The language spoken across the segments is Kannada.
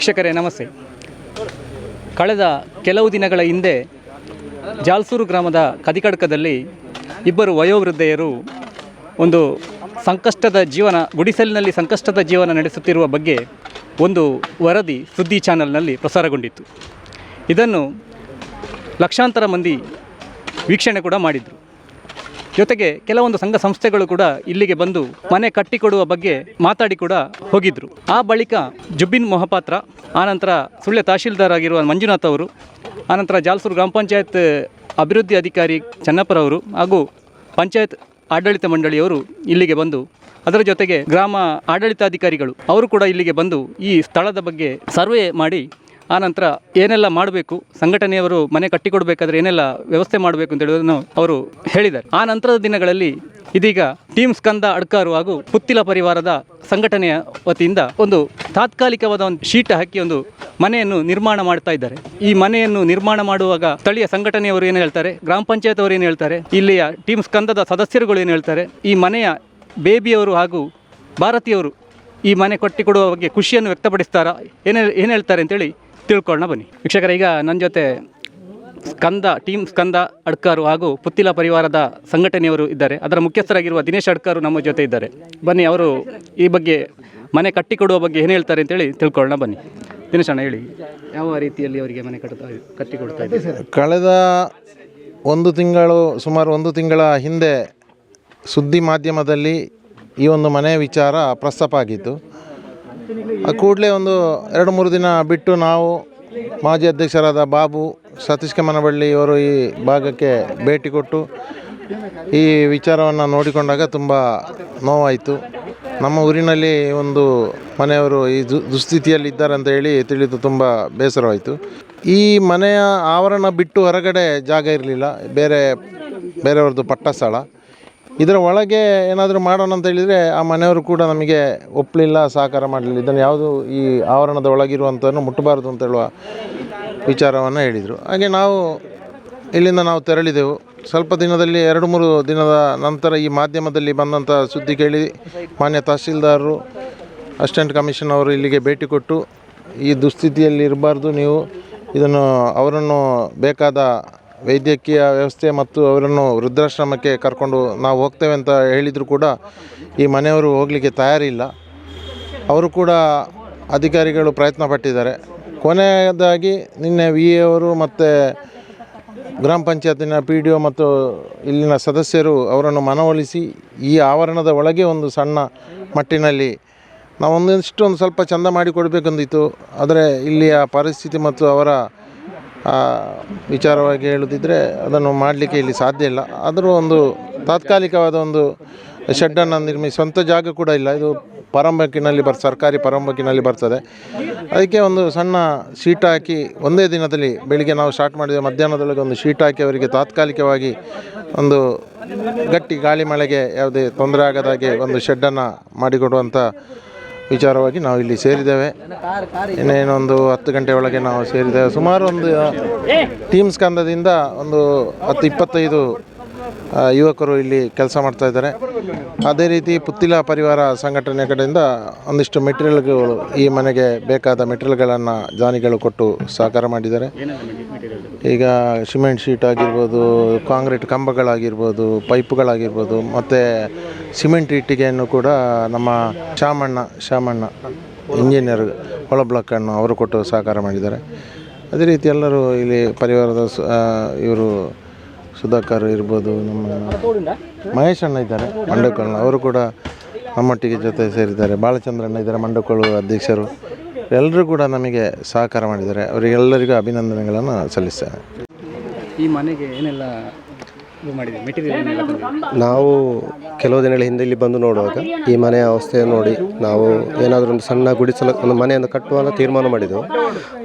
ವೀಕ್ಷಕರೇ, ನಮಸ್ತೆ. ಕಳೆದ ಕೆಲವು ದಿನಗಳ ಹಿಂದೆ ಜಾಲ್ಸೂರು ಗ್ರಾಮದ ಕದಿಕಡ್ಕದಲ್ಲಿ ಇಬ್ಬರು ವಯೋವೃದ್ಧೆಯರು ಒಂದು ಸಂಕಷ್ಟದ ಜೀವನ, ಗುಡಿಸಲಿನಲ್ಲಿ ಸಂಕಷ್ಟದ ಜೀವನ ನಡೆಸುತ್ತಿರುವ ಬಗ್ಗೆ ಒಂದು ವರದಿ ಸುದ್ದಿ ಚಾನಲ್ನಲ್ಲಿ ಪ್ರಸಾರಗೊಂಡಿತ್ತು. ಇದನ್ನು ಲಕ್ಷಾಂತರ ಮಂದಿ ವೀಕ್ಷಣೆ ಕೂಡ ಮಾಡಿದರು. ಜೊತೆಗೆ ಕೆಲವೊಂದು ಸಂಘ ಸಂಸ್ಥೆಗಳು ಕೂಡ ಇಲ್ಲಿಗೆ ಬಂದು ಮನೆ ಕಟ್ಟಿಕೊಡುವ ಬಗ್ಗೆ ಮಾತಾಡಿ ಕೂಡ ಹೋಗಿದ್ರು. ಆ ಬಳಿಕ ಜುಬಿನ್ ಮೊಹಪಾತ್ರ ಆನಂತರ ಸುಳ್ಯ ತಹಶೀಲ್ದಾರ್ ಆಗಿರುವ ಮಂಜುನಾಥ್ ಅವರು ಆನಂತರ ಜಾಲ್ಸೂರು ಗ್ರಾಮ ಪಂಚಾಯತ್ ಅಭಿವೃದ್ಧಿ ಅಧಿಕಾರಿ ಚನ್ನಪ್ಪರವರು ಹಾಗೂ ಪಂಚಾಯತ್ ಆಡಳಿತ ಮಂಡಳಿಯವರು ಇಲ್ಲಿಗೆ ಬಂದು, ಅದರ ಜೊತೆಗೆ ಗ್ರಾಮ ಆಡಳಿತಾಧಿಕಾರಿಗಳು ಅವರು ಕೂಡ ಇಲ್ಲಿಗೆ ಬಂದು ಈ ಸ್ಥಳದ ಬಗ್ಗೆ ಸರ್ವೆ ಮಾಡಿ ಆನಂತರ ಏನೆಲ್ಲ ಮಾಡಬೇಕು, ಸಂಘಟನೆಯವರು ಮನೆ ಕಟ್ಟಿಕೊಡಬೇಕಾದ್ರೆ ಏನೆಲ್ಲ ವ್ಯವಸ್ಥೆ ಮಾಡಬೇಕು ಅಂತ ಹೇಳುವುದನ್ನು ಅವರು ಹೇಳಿದ್ದಾರೆ. ಆ ನಂತರದ ದಿನಗಳಲ್ಲಿ ಇದೀಗ ಟೀಮ್ ಸ್ಕಂದ ಅಡ್ಕಾರು ಹಾಗೂ ಪುತ್ತಿಲ ಪರಿವಾರದ ಸಂಘಟನೆಯ ವತಿಯಿಂದ ಒಂದು ತಾತ್ಕಾಲಿಕವಾದ ಒಂದು ಶೀಟ್ ಹಾಕಿ ಒಂದು ಮನೆಯನ್ನು ನಿರ್ಮಾಣ ಮಾಡ್ತಾ ಇದ್ದಾರೆ. ಈ ಮನೆಯನ್ನು ನಿರ್ಮಾಣ ಮಾಡುವಾಗ ಸ್ಥಳೀಯ ಸಂಘಟನೆಯವರು ಏನು ಹೇಳ್ತಾರೆ, ಗ್ರಾಮ ಪಂಚಾಯತ್ ಅವರು ಏನು ಹೇಳ್ತಾರೆ, ಇಲ್ಲಿಯ ಟೀಮ್ ಸ್ಕಂದದ ಸದಸ್ಯರುಗಳು ಏನು ಹೇಳ್ತಾರೆ, ಈ ಮನೆಯ ಬೇಬಿಯವರು ಹಾಗೂ ಭಾರತೀಯವರು ಈ ಮನೆ ಕಟ್ಟಿಕೊಡುವ ಬಗ್ಗೆ ಖುಷಿಯನ್ನು ವ್ಯಕ್ತಪಡಿಸ್ತಾರಾ, ಏನೇ ಏನು ಹೇಳ್ತಾರೆ ಅಂತೇಳಿ ತಿಳ್ಕೊಳ್ಳೋಣ, ಬನ್ನಿ. ವೀಕ್ಷಕರ, ಈಗ ನನ್ನ ಜೊತೆ ಸ್ಕಂದ, ಟೀಮ್ ಸ್ಕಂದ ಅಡ್ಕಾರು ಹಾಗೂ ಪುತ್ತಿಲ ಪರಿವಾರದ ಸಂಘಟನೆಯವರು ಇದ್ದಾರೆ. ಅದರ ಮುಖ್ಯಸ್ಥರಾಗಿರುವ ದಿನೇಶ್ ಅಡ್ಕಾರು ನಮ್ಮ ಜೊತೆ ಇದ್ದಾರೆ. ಬನ್ನಿ, ಅವರು ಈ ಬಗ್ಗೆ ಮನೆ ಕಟ್ಟಿಕೊಡುವ ಬಗ್ಗೆ ಏನು ಹೇಳ್ತಾರೆ ಅಂತೇಳಿ ತಿಳ್ಕೊಳ್ಳೋಣ, ಬನ್ನಿ. ದಿನೇಶ್ ಅಣ್ಣ, ಹೇಳಿ. ಯಾವ ರೀತಿಯಲ್ಲಿ ಅವರಿಗೆ ಮನೆ ಕಟ್ಟುತ್ತಾ, ಕಟ್ಟಿಕೊಡ್ತಾ ಇದ್ದಾರೆ? ಕಳೆದ ಒಂದು ತಿಂಗಳು, ಸುಮಾರು ಒಂದು ತಿಂಗಳ ಹಿಂದೆ ಸುದ್ದಿ ಮಾಧ್ಯಮದಲ್ಲಿ ಈ ಒಂದು ಮನೆ ವಿಚಾರ ಪ್ರಸ್ತಾಪ ಆಗಿತ್ತು. ಕೂಡಲೇ ಒಂದು ಎರಡು ಮೂರು ದಿನ ಬಿಟ್ಟು ನಾವು ಮಾಜಿ ಅಧ್ಯಕ್ಷರಾದ ಬಾಬು ಸತೀಶ್ ಕಮ್ಮನಬಳ್ಳಿ ಇವರು ಈ ಭಾಗಕ್ಕೆ ಭೇಟಿ ಕೊಟ್ಟು ಈ ವಿಚಾರವನ್ನು ನೋಡಿಕೊಂಡಾಗ ತುಂಬ ನೋವಾಯಿತು. ನಮ್ಮ ಊರಿನಲ್ಲಿ ಒಂದು ಮನೆಯವರು ಈ ದು ದುಸ್ಥಿತಿಯಲ್ಲಿ ಇದ್ದಾರೆ ಅಂತ ಹೇಳಿ ತಿಳಿದು ತುಂಬ ಬೇಸರವಾಯಿತು. ಈ ಮನೆಯ ಆವರಣ ಬಿಟ್ಟು ಹೊರಗಡೆ ಜಾಗ ಇರಲಿಲ್ಲ. ಬೇರೆ, ಬೇರೆಯವ್ರದ್ದು ಪಟ್ಟ ಸ್ಥಳ. ಇದರ ಒಳಗೆ ಏನಾದರೂ ಮಾಡೋಣ ಅಂತ ಹೇಳಿದರೆ ಆ ಮನೆಯವರು ಕೂಡ ನಮಗೆ ಒಪ್ಪಲಿಲ್ಲ ಸಹಕಾರ ಮಾಡಲಿಲ್ಲ. ಇದನ್ನು ಯಾವುದು ಈ ಆವರಣದ ಒಳಗಿರುವಂಥನ್ನು ಮುಟ್ಟಬಾರದು ಅಂತ ಹೇಳುವ ವಿಚಾರವನ್ನು ಹೇಳಿದರು. ಹಾಗೆ ನಾವು ಇಲ್ಲಿಂದ ನಾವು ತೆರಳಿದೆವು. ಸ್ವಲ್ಪ ದಿನದಲ್ಲಿ, ಎರಡು ಮೂರು ದಿನದ ನಂತರ ಈ ಮಾಧ್ಯಮದಲ್ಲಿ ಬಂದಂಥ ಸುದ್ದಿ ಕೇಳಿ ಮಾನ್ಯ ತಹಸೀಲ್ದಾರರು, ಅಸಿಸ್ಟೆಂಟ್ ಕಮಿಷನ್ ಅವರು ಇಲ್ಲಿಗೆ ಭೇಟಿ ಕೊಟ್ಟು, ಈ ದುಸ್ಥಿತಿಯಲ್ಲಿ ಇರಬಾರ್ದು, ನೀವು ಇದನ್ನು ಅವರನ್ನು ಬೇಕಾದ ವೈದ್ಯಕೀಯ ವ್ಯವಸ್ಥೆ ಮತ್ತು ಅವರನ್ನು ವೃದ್ಧಾಶ್ರಮಕ್ಕೆ ಕರ್ಕೊಂಡು ನಾವು ಹೋಗ್ತೇವೆ ಅಂತ ಹೇಳಿದರೂ ಕೂಡ ಈ ಮನೆಯವರು ಹೋಗಲಿಕ್ಕೆ ತಯಾರಿಲ್ಲ. ಅವರು ಕೂಡ ಅಧಿಕಾರಿಗಳು ಪ್ರಯತ್ನ ಪಟ್ಟಿದ್ದಾರೆ. ಕೊನೆಯದಾಗಿ ನಿನ್ನೆ ವಿ ಎ ಅವರು ಮತ್ತು ಗ್ರಾಮ ಪಂಚಾಯತಿನ ಪಿ ಡಿ ಒ ಮತ್ತು ಇಲ್ಲಿನ ಸದಸ್ಯರು ಅವರನ್ನು ಮನವೊಲಿಸಿ ಈ ಆವರಣದ ಒಳಗೆ ಒಂದು ಸಣ್ಣ ಮಟ್ಟಿನಲ್ಲಿ ನಾವು ಒಂದಿಷ್ಟು ಒಂದು ಸ್ವಲ್ಪ ಚಂದ ಮಾಡಿ ಕೊಡಬೇಕಂದಿತ್ತು ಆದರೆ ಇಲ್ಲಿಯ ಪರಿಸ್ಥಿತಿ ಮತ್ತು ಅವರ ವಿಚಾರವಾಗಿ ಹೇಳುವುದಿದ್ರೆ ಅದನ್ನು ಮಾಡಲಿಕ್ಕೆ ಇಲ್ಲಿ ಸಾಧ್ಯ ಇಲ್ಲ. ಆದರೂ ಒಂದು ತಾತ್ಕಾಲಿಕವಾದ ಒಂದು ಶೆಡ್ಡನ್ನು ನಿರ್ಮಿಸಿ, ಸ್ವಂತ ಜಾಗ ಕೂಡ ಇಲ್ಲ. ಇದು ಪರಂಬಕ್ಕಿನಲ್ಲಿ ಬರ್, ಸರ್ಕಾರಿ ಪರಂಬಕ್ಕಿನಲ್ಲಿ ಬರ್ತದೆ. ಅದಕ್ಕೆ ಒಂದು ಸಣ್ಣ ಶೀಟ್ ಹಾಕಿ ಒಂದೇ ದಿನದಲ್ಲಿ ಬೆಳಿಗ್ಗೆ ನಾವು ಸ್ಟಾರ್ಟ್ ಮಾಡಿದ್ದೇವೆ ಮಧ್ಯಾಹ್ನದೊಳಗೆ ಒಂದು ಶೀಟ್ ಹಾಕಿ ಅವರಿಗೆ ತಾತ್ಕಾಲಿಕವಾಗಿ ಒಂದು ಗಟ್ಟಿ ಗಾಳಿ ಮಳೆಗೆ ಯಾವುದೇ ತೊಂದರೆ ಆಗದಾಗೆ ಒಂದು ಶೆಡ್ಡನ್ನು ಮಾಡಿಕೊಡುವಂಥ ವಿಚಾರವಾಗಿ ನಾವು ಇಲ್ಲಿ ಸೇರಿದ್ದೇವೆ. ಇನ್ನೇನೊಂದು ಹತ್ತು ಗಂಟೆ ಒಳಗೆ ನಾವು ಸೇರಿದ್ದೇವೆ. ಸುಮಾರು ಒಂದು ಟೀಮ್ ಸ್ಕಂದದಿಂದ ಒಂದು ಹತ್ತು ಇಪ್ಪತ್ತೈದು ಯುವಕರು ಇಲ್ಲಿ ಕೆಲಸ ಮಾಡ್ತಾ ಇದ್ದಾರೆ. ಅದೇ ರೀತಿ ಪುತ್ತಿಲ ಪರಿವಾರ ಸಂಘಟನೆ ಕಡೆಯಿಂದ ಒಂದಿಷ್ಟು ಮೆಟೀರಿಯಲ್ಗಳು ಈ ಮನೆಗೆ ಬೇಕಾದ ಮೆಟೀರಿಯಲ್ಗಳನ್ನು ದಾನಿಗಳು ಕೊಟ್ಟು ಸಹಕಾರ ಮಾಡಿದ್ದಾರೆ. ಈಗ ಸಿಮೆಂಟ್ ಶೀಟ್ ಆಗಿರ್ಬೋದು, ಕಾಂಕ್ರೀಟ್ ಕಂಬಗಳಾಗಿರ್ಬೋದು, ಪೈಪ್ಗಳಾಗಿರ್ಬೋದು, ಮತ್ತು ಸಿಮೆಂಟ್ ಇಟ್ಟಿಗೆಯನ್ನು ಕೂಡ ನಮ್ಮ ಶಾಮಣ್ಣ ಶಾಮಣ್ಣ ಇಂಜಿನಿಯರ್ ಹೊಳ ಬ್ಲಾಕನ್ನು ಅವರು ಕೊಟ್ಟು ಸಹಕಾರ ಮಾಡಿದ್ದಾರೆ. ಅದೇ ರೀತಿ ಎಲ್ಲರೂ ಇಲ್ಲಿ ಪರಿವಾರದ ಇವರು ಸುಧಾಕರ್ ಇರ್ಬೋದು ನಮ್ಮ ಮಹೇಶ್ ಅಣ್ಣ ಇದ್ದಾರೆ ಮಂಡಕಲ್ನ ಅವರು ಕೂಡ ನಮ್ಮೊಟ್ಟಿಗೆ ಜೊತೆ ಸೇರಿದ್ದಾರೆ. ಬಾಲಚಂದ್ರಣ್ಣ ಇದ್ದಾರೆ ಮಂಡಕೋಳು ಅಧ್ಯಕ್ಷರು. ಎಲ್ಲರೂ ಕೂಡ ನಮಗೆ ಸಹಕಾರ ಮಾಡಿದ್ದಾರೆ. ಅವರಿಗೆಲ್ಲರಿಗೂ ಅಭಿನಂದನೆಗಳನ್ನು ಸಲ್ಲಿಸ್ತೇನೆ. ಈ ಮನೆಗೆ ಏನೆಲ್ಲ ನಾವು ಕೆಲವು ದಿನಗಳ ಹಿಂದೆ ಇಲ್ಲಿ ಬಂದು ನೋಡುವಾಗ ಈ ಮನೆಯ ಅವಸ್ಥೆಯನ್ನು ನೋಡಿ ನಾವು ಏನಾದರೂ ಒಂದು ಸಣ್ಣ ಗುಡಿಸಲು ಒಂದು ಮನೆಯನ್ನು ಕಟ್ಟುವ ಅಂತ ತೀರ್ಮಾನ ಮಾಡಿದೆವು.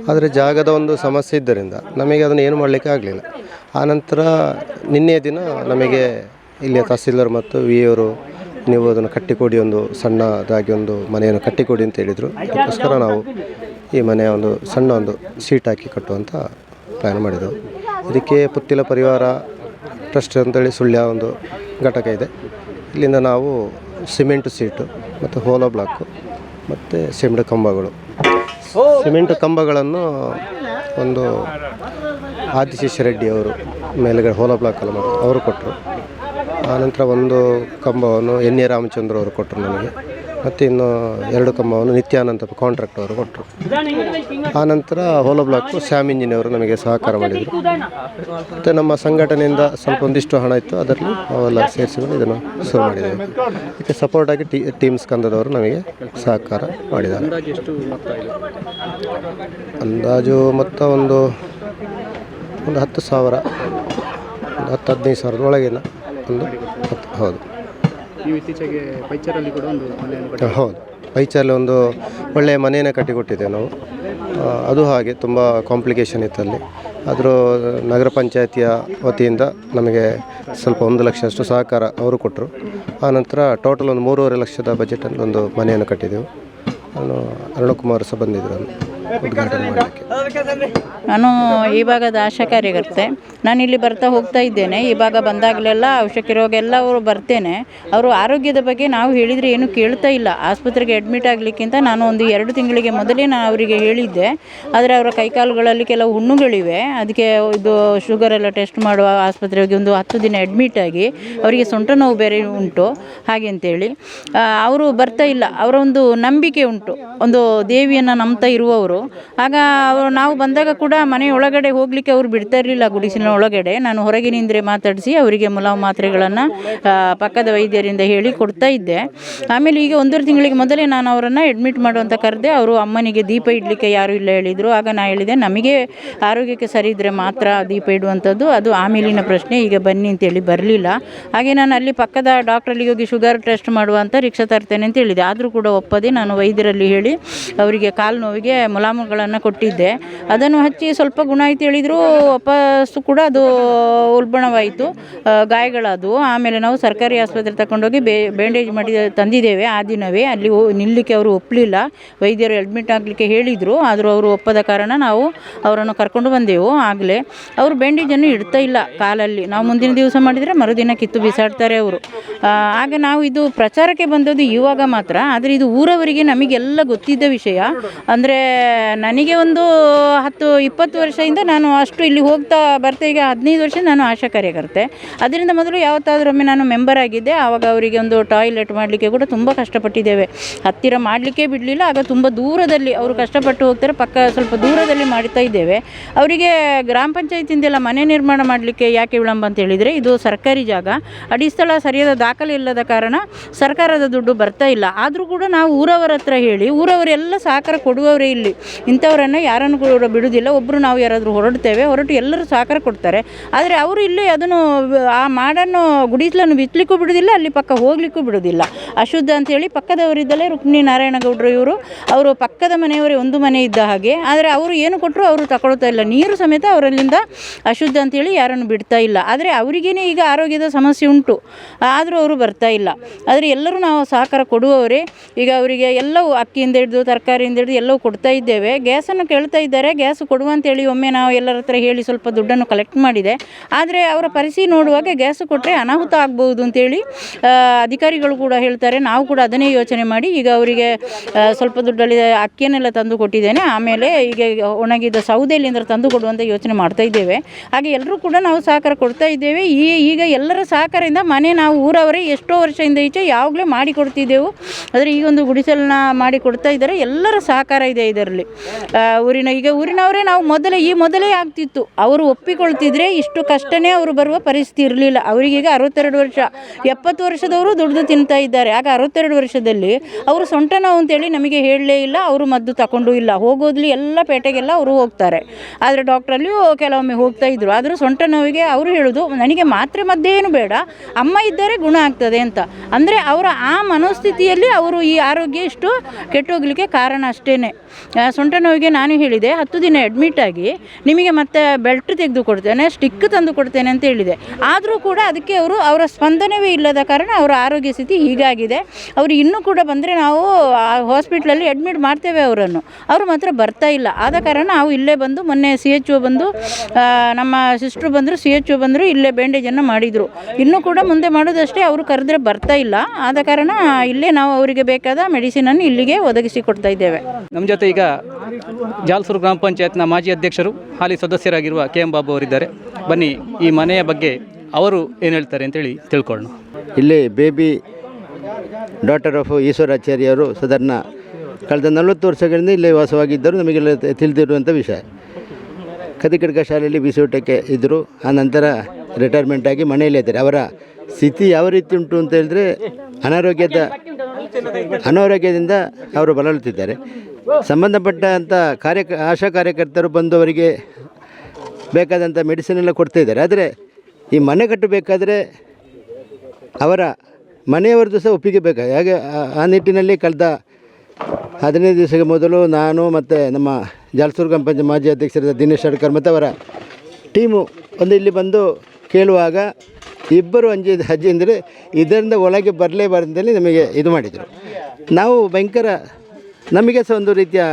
ಆದರೆ ಜಾಗದ ಒಂದು ಸಮಸ್ಯೆ ಇದ್ದರಿಂದ ನಮಗೆ ಅದನ್ನು ಏನು ಮಾಡಲಿಕ್ಕೆ ಆಗಲಿಲ್ಲ. ಆನಂತರ ನಿನ್ನೆ ದಿನ ನಮಗೆ ಇಲ್ಲಿಯ ತಹಸೀಲ್ದಾರ್ ಮತ್ತು ವಿ ಅವರು ನೀವು ಅದನ್ನು ಕಟ್ಟಿಕೊಡಿ ಒಂದು ಸಣ್ಣದಾಗಿ ಒಂದು ಮನೆಯನ್ನು ಕಟ್ಟಿಕೊಡಿ ಅಂತ ಹೇಳಿದರು. ಅದಕ್ಕೋಸ್ಕರ ನಾವು ಈ ಮನೆಯ ಒಂದು ಸಣ್ಣ ಒಂದು ಸೀಟ್ ಹಾಕಿ ಕಟ್ಟುವಂಥ ಪ್ಲ್ಯಾನ್ ಮಾಡಿದೆವು. ಇದಕ್ಕೆ ಪುತ್ತಿಲ ಪರಿವಾರ ಟ್ರಸ್ಟ್ ಅಂತೇಳಿ ಸುಳ್ಯ ಒಂದು ಘಟಕ ಇದೆ. ಇಲ್ಲಿಂದ ನಾವು ಸಿಮೆಂಟ್ ಸೀಟು ಮತ್ತು ಹೋಲೋ ಬ್ಲಾಕು ಮತ್ತು ಸಿಮೆಂಟ್ ಕಂಬಗಳು. ಸಿಮೆಂಟ್ ಕಂಬಗಳನ್ನು ಒಂದು ಆದಿಶೇಷ ರೆಡ್ಡಿ ಅವರು ಮೇಲುಗಡೆ ಹೋಲ ಮಾಡಿ ಅವರು ಕೊಟ್ಟರು. ಆನಂತರ ಒಂದು ಕಂಬವನ್ನು ಎನ್ ಎ ರಾಮಚಂದ್ರ ಅವರು ಕೊಟ್ಟರು ನನಗೆ ಮತ್ತು ಇನ್ನು ಎರಡು ಕಂಬವನ್ನು ನಿತ್ಯಾನಂದ ಕಾಂಟ್ರಾಕ್ಟ್ ಅವರು ಕೊಟ್ಟರು. ಆನಂತರ ಹೋಲ ಬ್ಲಾಕು ಶ್ಯಾಮ್ ಇಂಜಿನಿಯವರು ನಮಗೆ ಸಹಕಾರ ಮಾಡಿದರು. ಮತ್ತು ನಮ್ಮ ಸಂಘಟನೆಯಿಂದ ಸ್ವಲ್ಪ ಒಂದಿಷ್ಟು ಹಣ ಇತ್ತು. ಅದರಲ್ಲಿ ಅವೆಲ್ಲ ಸೇರಿಸಿಕೊಂಡು ಇದನ್ನು ಶುರು ಮಾಡಿದ್ದೇವೆ. ಇದಕ್ಕೆ ಸಪೋರ್ಟಾಗಿ ಟೀ ಟೀಮ್ ಸ್ಕಂದದವರು ನಮಗೆ ಸಹಕಾರ ಮಾಡಿದ್ದಾರೆ. ಅಂದಾಜು ಮೊತ್ತ ಒಂದು ಒಂದು ಹತ್ತು ಸಾವಿರ ಒಂದು ಹತ್ತು ಹದಿನೈದು ಸಾವಿರದ ಒಳಗಿನ ಒಂದು ಹತ್ತು ಹೌದು. ನೀವು ಇತ್ತೀಚೆಗೆ ಪೈಚರಲ್ಲಿ ಕೂಡ ಒಂದು ಮನೆಯನ್ನು ಹೌದು. ಪೈಚಲ್ಲಿ ಒಂದು ಒಳ್ಳೆಯ ಮನೆಯನ್ನು ಕಟ್ಟಿಕೊಟ್ಟಿದ್ದೇವೆ ನಾವು. ಅದು ಹಾಗೆ ತುಂಬ ಕಾಂಪ್ಲಿಕೇಶನ್ ಇತ್ತು ಅಲ್ಲಿ ಆದರೂ ನಗರ ಪಂಚಾಯತಿಯ ವತಿಯಿಂದ ನಮಗೆ ಸ್ವಲ್ಪ ಒಂದು ಲಕ್ಷದಷ್ಟು ಸಹಕಾರ ಅವರು ಕೊಟ್ಟರು. ಆನಂತರ ಟೋಟಲ್ ಒಂದು ಮೂರುವರೆ ಲಕ್ಷದ ಬಜೆಟಲ್ಲಿ ಒಂದು ಮನೆಯನ್ನು ಕಟ್ಟಿದ್ದೆವು. ನಾನು ಅರುಣಕುಮಾರ್ ಸಹ ಬಂದಿದ್ದರು ನಾನು ಈ ಭಾಗದ ಆಶಾ ಕಾರ್ಯಕರ್ತೆ ನಾನು ಇಲ್ಲಿ ಬರ್ತಾ ಹೋಗ್ತಾ ಇದ್ದೇನೆ. ಈ ಭಾಗ ಬಂದಾಗಲೆಲ್ಲ ಇರೋಗೆಲ್ಲ ಅವರು ಬರ್ತೇನೆ. ಅವರು ಆರೋಗ್ಯದ ಬಗ್ಗೆ ನಾವು ಹೇಳಿದರೆ ಏನು ಕೇಳ್ತಾ ಇಲ್ಲ. ಆಸ್ಪತ್ರೆಗೆ ಅಡ್ಮಿಟ್ ಆಗಲಿಕ್ಕಿಂತ ನಾನು ಒಂದು ಎರಡು ತಿಂಗಳಿಗೆ ಮೊದಲೇ ನಾನು ಅವರಿಗೆ ಹೇಳಿದ್ದೆ. ಆದರೆ ಅವರ ಕೈಕಾಲುಗಳಲ್ಲಿ ಕೆಲವು ಹುಣ್ಣುಗಳಿವೆ. ಅದಕ್ಕೆ ಇದು ಶುಗರ್ ಎಲ್ಲ ಟೆಸ್ಟ್ ಮಾಡುವ ಆಸ್ಪತ್ರೆಗೆ ಒಂದು ಹತ್ತು ದಿನ ಅಡ್ಮಿಟ್ ಆಗಿ ಅವರಿಗೆ ಸೊಂಟ ನೋವು ಬೇರೆ ಉಂಟು. ಹಾಗೆ ಅಂತೇಳಿ. ಅವರು ಬರ್ತಾ ಇಲ್ಲ. ಅವರ ಒಂದು ನಂಬಿಕೆ ಉಂಟು. ಒಂದು ದೇವಿಯನ್ನು ನಂಬ್ತಾ ಇರುವವರು. ಆಗ ಅವರು ನಾವು ಬಂದಾಗ ಕೂಡ ಮನೆ ಒಳಗಡೆ ಹೋಗಲಿಕ್ಕೆ ಅವರು ಬಿಡ್ತಾ ಇರಲಿಲ್ಲ ಗುಡಿಸಿನ ಒಳಗಡೆ. ನಾನು ಹೊರಗಿನಿಂದ್ರೆ ಮಾತಾಡಿಸಿ ಅವರಿಗೆ ಮುಲಾವು ಮಾತ್ರೆಗಳನ್ನು ಪಕ್ಕದ ವೈದ್ಯರಿಂದ ಹೇಳಿ ಕೊಡ್ತಾ ಇದ್ದೆ. ಆಮೇಲೆ ಈಗ ಒಂದೂವರೆ ತಿಂಗಳಿಗೆ ಮೊದಲೇ ನಾನು ಅವರನ್ನು ಅಡ್ಮಿಟ್ ಮಾಡುವಂತ ಕರೆದೆ. ಅವರು ಅಮ್ಮನಿಗೆ ದೀಪ ಇಡಲಿಕ್ಕೆ ಯಾರೂ ಇಲ್ಲ ಹೇಳಿದರು. ಆಗ ನಾನು ಹೇಳಿದೆ, ನಮಗೆ ಆರೋಗ್ಯಕ್ಕೆ ಸರಿ ಇದ್ದರೆ ಮಾತ್ರ ದೀಪ ಇಡುವಂಥದ್ದು. ಅದು ಆಮೇಲಿನ ಪ್ರಶ್ನೆ. ಈಗ ಬನ್ನಿ ಅಂತೇಳಿ ಬರಲಿಲ್ಲ. ಹಾಗೆ ನಾನು ಅಲ್ಲಿ ಪಕ್ಕದ ಡಾಕ್ಟ್ರಲ್ಲಿಗೆ ಹೋಗಿ ಶುಗರ್ ಟೆಸ್ಟ್ ಮಾಡುವಂಥ ರಿಕ್ಷಾ ತರ್ತೇನೆ ಅಂತ ಹೇಳಿದೆ. ಆದರೂ ಕೂಡ ಒಪ್ಪದೆ ನಾನು ವೈದ್ಯರಲ್ಲಿ ಹೇಳಿ ಅವರಿಗೆ ಕಾಲು ನೋವಿಗೆ ಮುಲಾಮುಗಳನ್ನು ಕೊಟ್ಟಿದ್ದೆ. ಅದನ್ನು ಹಚ್ಚಿ ಸ್ವಲ್ಪ ಗುಣ ಆಯ್ತು ಹೇಳಿದರು ವಾಪಸ್ಸು ಕೂಡ ಅದು ಉಲ್ಬಣವಾಯಿತು. ಗಾಯಗಳಾದವು. ಆಮೇಲೆ ನಾವು ಸರ್ಕಾರಿ ಆಸ್ಪತ್ರೆ ತಗೊಂಡೋಗಿ ಬೇ, ಬ್ಯಾಂಡೇಜ್ ಮಾಡಿ ತಂದಿದ್ದೇವೆ. ಆ ದಿನವೇ ಅಲ್ಲಿ ನಿಲ್ಲಕ್ಕೆ ಅವರು ಒಪ್ಪಲಿಲ್ಲ ವೈದ್ಯರು ಅಡ್ಮಿಟ್ ಆಗಲಿಕ್ಕೆ ಹೇಳಿದರು. ಆದರೂ ಅವರು ಒಪ್ಪದ ಕಾರಣ ನಾವು ಅವರನ್ನು ಕರ್ಕೊಂಡು ಬಂದೆವು. ಆಗಲೇ ಅವರು ಬ್ಯಾಂಡೇಜನ್ನು ಇಡ್ತಾ ಇಲ್ಲ ಕಾಲಲ್ಲಿ. ನಾವು ಮುಂದಿನ ದಿವಸ ಮಾಡಿದರೆ ಮರುದಿನ ಕಿತ್ತು ಬಿಸಾಡ್ತಾರೆ ಅವರು. ಆಗ ನಾವು ಇದು ಪ್ರಚಾರಕ್ಕೆ ಬಂದದ್ದು ಇವಾಗ ಮಾತ್ರ, ಆದರೆ ಇದು ಊರವರಿಗೆ ನಮಗೆಲ್ಲ ಗೊತ್ತಿದ್ದ ವಿಷಯ. ಅಂದರೆ ನನಗೆ ಒಂದು ಹತ್ತು, ಇಪ್ಪತ್ತು ವರ್ಷದಿಂದ ನಾನು ಅಷ್ಟು ಇಲ್ಲಿ ಹೋಗ್ತಾ ಬರ್ತಾ ಈಗ ಹದಿನೈದು ವರ್ಷ ನಾನು ಆಶಾ ಕಾರ್ಯಕರ್ತೆ. ಅದರಿಂದ ಮೊದಲು ಯಾವತ್ತಾದ್ರೂ ಒಮ್ಮೆ ನಾನು ಮೆಂಬರ್ ಆಗಿದ್ದೆ, ಆವಾಗ ಅವರಿಗೆ ಒಂದು ಟಾಯ್ಲೆಟ್ ಮಾಡಲಿಕ್ಕೆ ಕೂಡ ತುಂಬ ಕಷ್ಟಪಟ್ಟಿದ್ದೇವೆ. ಹತ್ತಿರ ಮಾಡಲಿಕ್ಕೆ ಬಿಡಲಿಲ್ಲ, ಆಗ ತುಂಬ ದೂರದಲ್ಲಿ ಅವರು ಕಷ್ಟಪಟ್ಟು ಹೋಗ್ತಾರೆ, ಪಕ್ಕ ಸ್ವಲ್ಪ ದೂರದಲ್ಲಿ ಮಾಡ್ತಾ ಇದ್ದೇವೆ. ಅವರಿಗೆ ಗ್ರಾಮ ಪಂಚಾಯತಿಂದೆಲ್ಲ ಮನೆ ನಿರ್ಮಾಣ ಮಾಡಲಿಕ್ಕೆ ಯಾಕೆ ವಿಳಂಬ ಅಂತ ಹೇಳಿದರೆ, ಇದು ಸರ್ಕಾರಿ ಜಾಗ, ಅಡಿ ಸ್ಥಳ ಸರಿಯಾದ ದಾಖಲೆ ಇಲ್ಲದ ಕಾರಣ ಸರ್ಕಾರದ ದುಡ್ಡು ಬರ್ತಾ ಇಲ್ಲ. ಆದರೂ ಕೂಡ ನಾವು ಊರವರ ಹತ್ರ ಹೇಳಿ, ಊರವರೆಲ್ಲ ಸಹಕಾರ ಕೊಡುವವರೇ ಇಲ್ಲಿ. ಇಂಥವರನ್ನು ಯಾರನ್ನು ಕೂಡ ಬಿಡುವುದಿಲ್ಲ. ಒಬ್ಬರು ನಾವು ಯಾರಾದರೂ ಹೊರಡ್ತೇವೆ, ಹೊರಟು ಎಲ್ಲರೂ ಸಹಕಾರ ಕೊಡ್ತಾರೆ. ಆದರೆ ಅವರು ಇಲ್ಲಿ ಅದನ್ನು, ಆ ಮಾಡನ್ನು ಗುಡಿಸ್ಲನ್ನು ಬಿತ್ತಲಿಕ್ಕೂ ಬಿಡುವುದಿಲ್ಲ, ಅಲ್ಲಿ ಪಕ್ಕ ಹೋಗಲಿಕ್ಕೂ ಬಿಡುವುದಿಲ್ಲ. ಅಶುದ್ಧ ಅಂತೇಳಿ ಪಕ್ಕದವರಿದ್ದಲೇ ರುಕ್ಮಿಣಿ ನಾರಾಯಣಗೌಡರು ಇವರು. ಅವರು ಪಕ್ಕದ ಮನೆಯವರೇ ಒಂದು ಮನೆ ಇದ್ದ ಹಾಗೆ. ಆದರೆ ಅವರು ಏನು ಕೊಟ್ಟರು ಅವರು ತಗೊಳ್ತಾ ಇಲ್ಲ. ನೀರು ಸಮೇತ ಅವರಲ್ಲಿಂದ ಅಶುದ್ಧ ಅಂತೇಳಿ ಯಾರನ್ನು ಬಿಡ್ತಾ ಇಲ್ಲ. ಆದರೆ ಅವರಿಗೇನೆ ಈಗ ಆರೋಗ್ಯದ ಸಮಸ್ಯೆ ಉಂಟು. ಆದರೂ ಅವರು ಬರ್ತಾ ಇಲ್ಲ. ಆದರೆ ಎಲ್ಲರೂ ನಾವು ಸಹಕಾರ ಕೊಡುವವರೇ. ಈಗ ಅವರಿಗೆ ಎಲ್ಲವೂ ಅಕ್ಕಿಯಿಂದ ಹಿಡಿದು, ತರಕಾರಿಯಿಂದ ಹಿಡಿದು ಎಲ್ಲವೂ ಕೊಡ್ತಾ ಇದ್ದೇವೆ. ಗ್ಯಾಸನ್ನು ಕೇಳ್ತಾ ಇದ್ದಾರೆ. ಗ್ಯಾಸ್ ಕೊಡುವ ಅಂತೇಳಿ ಒಮ್ಮೆ ನಾವು ಎಲ್ಲರ ಹತ್ರ ಹೇಳಿ ಸ್ವಲ್ಪ ದುಡ್ಡನ್ನು ಕಲೆಕ್ಟ್ ಮಾಡಿದೆ. ಆದರೆ ಅವರ ಪರಿಸಿ ನೋಡುವಾಗ ಗ್ಯಾಸ್ ಕೊಟ್ಟರೆ ಅನಾಹುತ ಆಗ್ಬೋದು ಅಂತೇಳಿ ಅಧಿಕಾರಿಗಳು ಕೂಡ ಹೇಳ್ತಾರೆ. ನಾವು ಕೂಡ ಅದನ್ನೇ ಯೋಚನೆ ಮಾಡಿ ಈಗ ಅವರಿಗೆ ಸ್ವಲ್ಪ ದುಡ್ಡಲ್ಲಿ ಅಕ್ಕಿಯನ್ನೆಲ್ಲ ತಂದು ಕೊಟ್ಟಿದ್ದೇನೆ. ಆಮೇಲೆ ಈಗ ಒಣಗಿದ ಸೌದೆಯಲ್ಲಿಂದ ತಂದು ಕೊಡುವಂಥ ಯೋಚನೆ ಮಾಡ್ತಾ ಇದ್ದೇವೆ. ಹಾಗೆ ಎಲ್ಲರೂ ಕೂಡ ನಾವು ಸಹಕಾರ ಕೊಡ್ತಾ ಇದ್ದೇವೆ. ಈ ಈಗ ಎಲ್ಲರ ಸಹಕಾರದಿಂದ ಮನೆ ನಾವು ಊರವರೇ ಎಷ್ಟೋ ವರ್ಷದಿಂದ ಈಚೆ ಯಾವಾಗಲೇ ಮಾಡಿ ಕೊಡ್ತಿದ್ದೆವು ಆದರೆ ಈ ಒಂದು ಗುಡಿಸಲನ್ನ ಮಾಡಿ ಕೊಡ್ತಾ ಇದ್ದಾರೆ. ಎಲ್ಲರ ಸಹಕಾರ ಇದೆ ಇದರಲ್ಲಿ. ಊರಿನ, ಈಗ ಊರಿನವರೇ ನಾವು ಮೊದಲೇ, ಈ ಮೊದಲೇ ಆಗ್ತಿತ್ತು. ಅವರು ಒಪ್ಪಿಕೊಳ್ತಿದ್ರೆ ಇಷ್ಟು ಕಷ್ಟನೇ ಅವರು ಬರುವ ಪರಿಸ್ಥಿತಿ ಇರಲಿಲ್ಲ. ಅವರಿಗೀಗ ಅರವತ್ತೆರಡು ವರ್ಷ, ಎಪ್ಪತ್ತು ವರ್ಷದವರು ದುಡಿದು ತಿಂತಾ ಇದ್ದಾರೆ. ಆಗ ಅರವತ್ತೆರಡು ವರ್ಷದಲ್ಲಿ ಅವರು ಸೊಂಟ ನೋವು ಅಂತೇಳಿ ನಮಗೆ ಹೇಳಲೇ ಇಲ್ಲ. ಅವರು ಮದ್ದು ತಗೊಂಡು ಇಲ್ಲ. ಹೋಗೋದ್ಲಿ ಎಲ್ಲ ಪೇಟೆಗೆಲ್ಲ ಅವರು ಹೋಗ್ತಾರೆ. ಆದರೆ ಡಾಕ್ಟ್ರಲ್ಲಿಯೂ ಕೆಲವೊಮ್ಮೆ ಹೋಗ್ತಾ ಇದ್ರು. ಆದರೂ ಸೊಂಟ ನೋವಿಗೆ ಅವರು ಹೇಳೋದು, ನನಗೆ ಮಾತ್ರೆ ಮದ್ದೇನು ಬೇಡ. ಅಮ್ಮ ಇದ್ದರೆ ಗುಣ ಆಗ್ತದೆ ಅಂತ. ಅಂದರೆ ಅವರ ಆ ಮನೋಸ್ಥಿತಿಯಲ್ಲಿ ಅವರು ಈ ಆರೋಗ್ಯ ಇಷ್ಟು ಕೆಟ್ಟೋಗ್ಲಿಕ್ಕೆ ಕಾರಣ ಅಷ್ಟೇ ಸೊಂಟ ನೋವಿಗೆ ನಾನು ಹೇಳಿದೆ, ಹತ್ತು ದಿನ ಅಡ್ಮಿಟ್ ಆಗಿ ನಿಮಗೆ ಮತ್ತೆ ಬೆಲ್ಟ್ ತೆಗೆದು ಕೊಡ್ತೇನೆ ಸ್ಟಿಕ್ ತಂದು ಕೊಡ್ತೇನೆ ಅಂತ ಹೇಳಿದೆ. ಆದರೂ ಕೂಡ ಅದಕ್ಕೆ ಅವರು ಅವರ ಸ್ಪಂದನವೇ ಇಲ್ಲದ ಕಾರಣ ಅವರ ಆರೋಗ್ಯ ಸ್ಥಿತಿ ಹೀಗಾಗಿದೆ. ಅವರು ಇನ್ನೂ ಕೂಡ ಬಂದರೆ ನಾವು ಆ ಹಾಸ್ಪಿಟ್ಲಲ್ಲಿ ಅಡ್ಮಿಟ್ ಮಾಡ್ತೇವೆ ಅವರನ್ನು. ಅವರು ಮಾತ್ರ ಬರ್ತಾ ಇಲ್ಲ. ಆದ ಕಾರಣ ನಾವು ಇಲ್ಲೇ ಬಂದು ಮೊನ್ನೆ ಸಿ ಎಚ್ ಒ ಬಂದು ನಮ್ಮ ಸಿಸ್ಟ್ರು ಬಂದರು, ಸಿ ಎಚ್ ಒ ಬಂದರು ಇಲ್ಲೇ ಬ್ಯಾಂಡೇಜನ್ನು ಮಾಡಿದರು. ಇನ್ನೂ ಕೂಡ ಮುಂದೆ ಮಾಡೋದಷ್ಟೇ ಅವರು ಕರೆದ್ರೆ ಬರ್ತಾ ಇಲ್ಲ. ಆದ ಕಾರಣ ಇಲ್ಲೇ ನಾವು ಅವರಿಗೆ ಬೇಕಾದ ಮೆಡಿಸಿನನ್ನು ಇಲ್ಲಿಗೆ ಒದಗಿಸಿ ಕೊಡ್ತಾ ಇದ್ದೇವೆ. ನಮ್ಮ ಜೊತೆ ಈಗ ಜಾಲ್ಸೂರು ಗ್ರಾಮ ಪಂಚಾಯತ್ನ ಮಾಜಿ ಅಧ್ಯಕ್ಷರು ಹಾಲಿ ಸದಸ್ಯರಾಗಿರುವ ಕೆ ಎಂ ಬಾಬು ಅವರಿದ್ದಾರೆ. ಬನ್ನಿ ಈ ಮನೆಯ ಬಗ್ಗೆ ಅವರು ಏನು ಹೇಳ್ತಾರೆ ಅಂತೇಳಿ ತಿಳ್ಕೊಳ್ಳೋಣ. ಇಲ್ಲಿ ಬೇಬಿ ಡಾಟರ್ ಆಫ್ ಈಶ್ವರಾಚಾರ್ಯರು ಸದರ್ನ ಕಳೆದ ನಲವತ್ತು ವರ್ಷಗಳಿಂದ ಇಲ್ಲಿ ವಾಸವಾಗಿದ್ದರು ನಮಗೆಲ್ಲ ತಿಳಿದಿರುವಂಥ ವಿಷಯ. ಕದಿಕಡ್ಕ ಶಾಲೆಯಲ್ಲಿ ಬಿಸಿಯೂಟಕ್ಕೆ ಇದ್ದರು. ಆ ನಂತರ ರಿಟೈರ್ಮೆಂಟ್ ಆಗಿ ಮನೆಯಲ್ಲೇ ಇದ್ದಾರೆ. ಅವರ ಸ್ಥಿತಿ ಯಾವ ರೀತಿ ಉಂಟು ಅಂತ ಹೇಳಿದ್ರೆ ಅನಾರೋಗ್ಯದ ಅನಾರೋಗ್ಯದಿಂದ ಅವರು ಬಳಲುತ್ತಿದ್ದಾರೆ. ಸಂಬಂಧಪಟ್ಟಂಥ ಕಾರ್ಯ ಆಶಾ ಕಾರ್ಯಕರ್ತರು ಬಂದು ಅವರಿಗೆ ಬೇಕಾದಂಥ ಮೆಡಿಸಿನ್ ಎಲ್ಲ ಕೊಡ್ತಾ ಇದ್ದಾರೆ. ಆದರೆ ಈ ಮನೆ ಕಟ್ಟಬೇಕಾದ್ರೆ ಅವರ ಮನೆಯವರದ್ದು ಸಹ ಒಪ್ಪಿಗೆ ಬೇಕು? ಹಾಗೆ ಆ- ನಿಟ್ಟಿನಲ್ಲಿ ಕಳೆದ ಹದಿನೈದು ದಿವಸಕ್ಕೆ ಮೊದಲು ನಾನು ಮತ್ತು ನಮ್ಮ ಜಾಲ್ಸೂರು ಗ್ರಾಮ ಪಂಚಾಯತ್ ಮಾಜಿ ಅಧ್ಯಕ್ಷರಾದ ದಿನೇಶ್ ಅಡ್ಕರ್ ಮತ್ತು ಅವರ ಟೀಮು ಒಂದು ಇಲ್ಲಿ ಬಂದು ಕೇಳುವಾಗ ಇಬ್ಬರು ಅಂಜಿ ಅಜ್ಜಿ ಅಂದರೆ ಇದರಿಂದ ಒಳಗೆ ಬರಲೇಬಾರ್ದಲ್ಲಿ ನಮಗೆ ಇದು ಮಾಡಿದರು. ನಾವು ಭಯಂಕರ, ನಮಗೆ ಸಹ ಒಂದು ರೀತಿಯ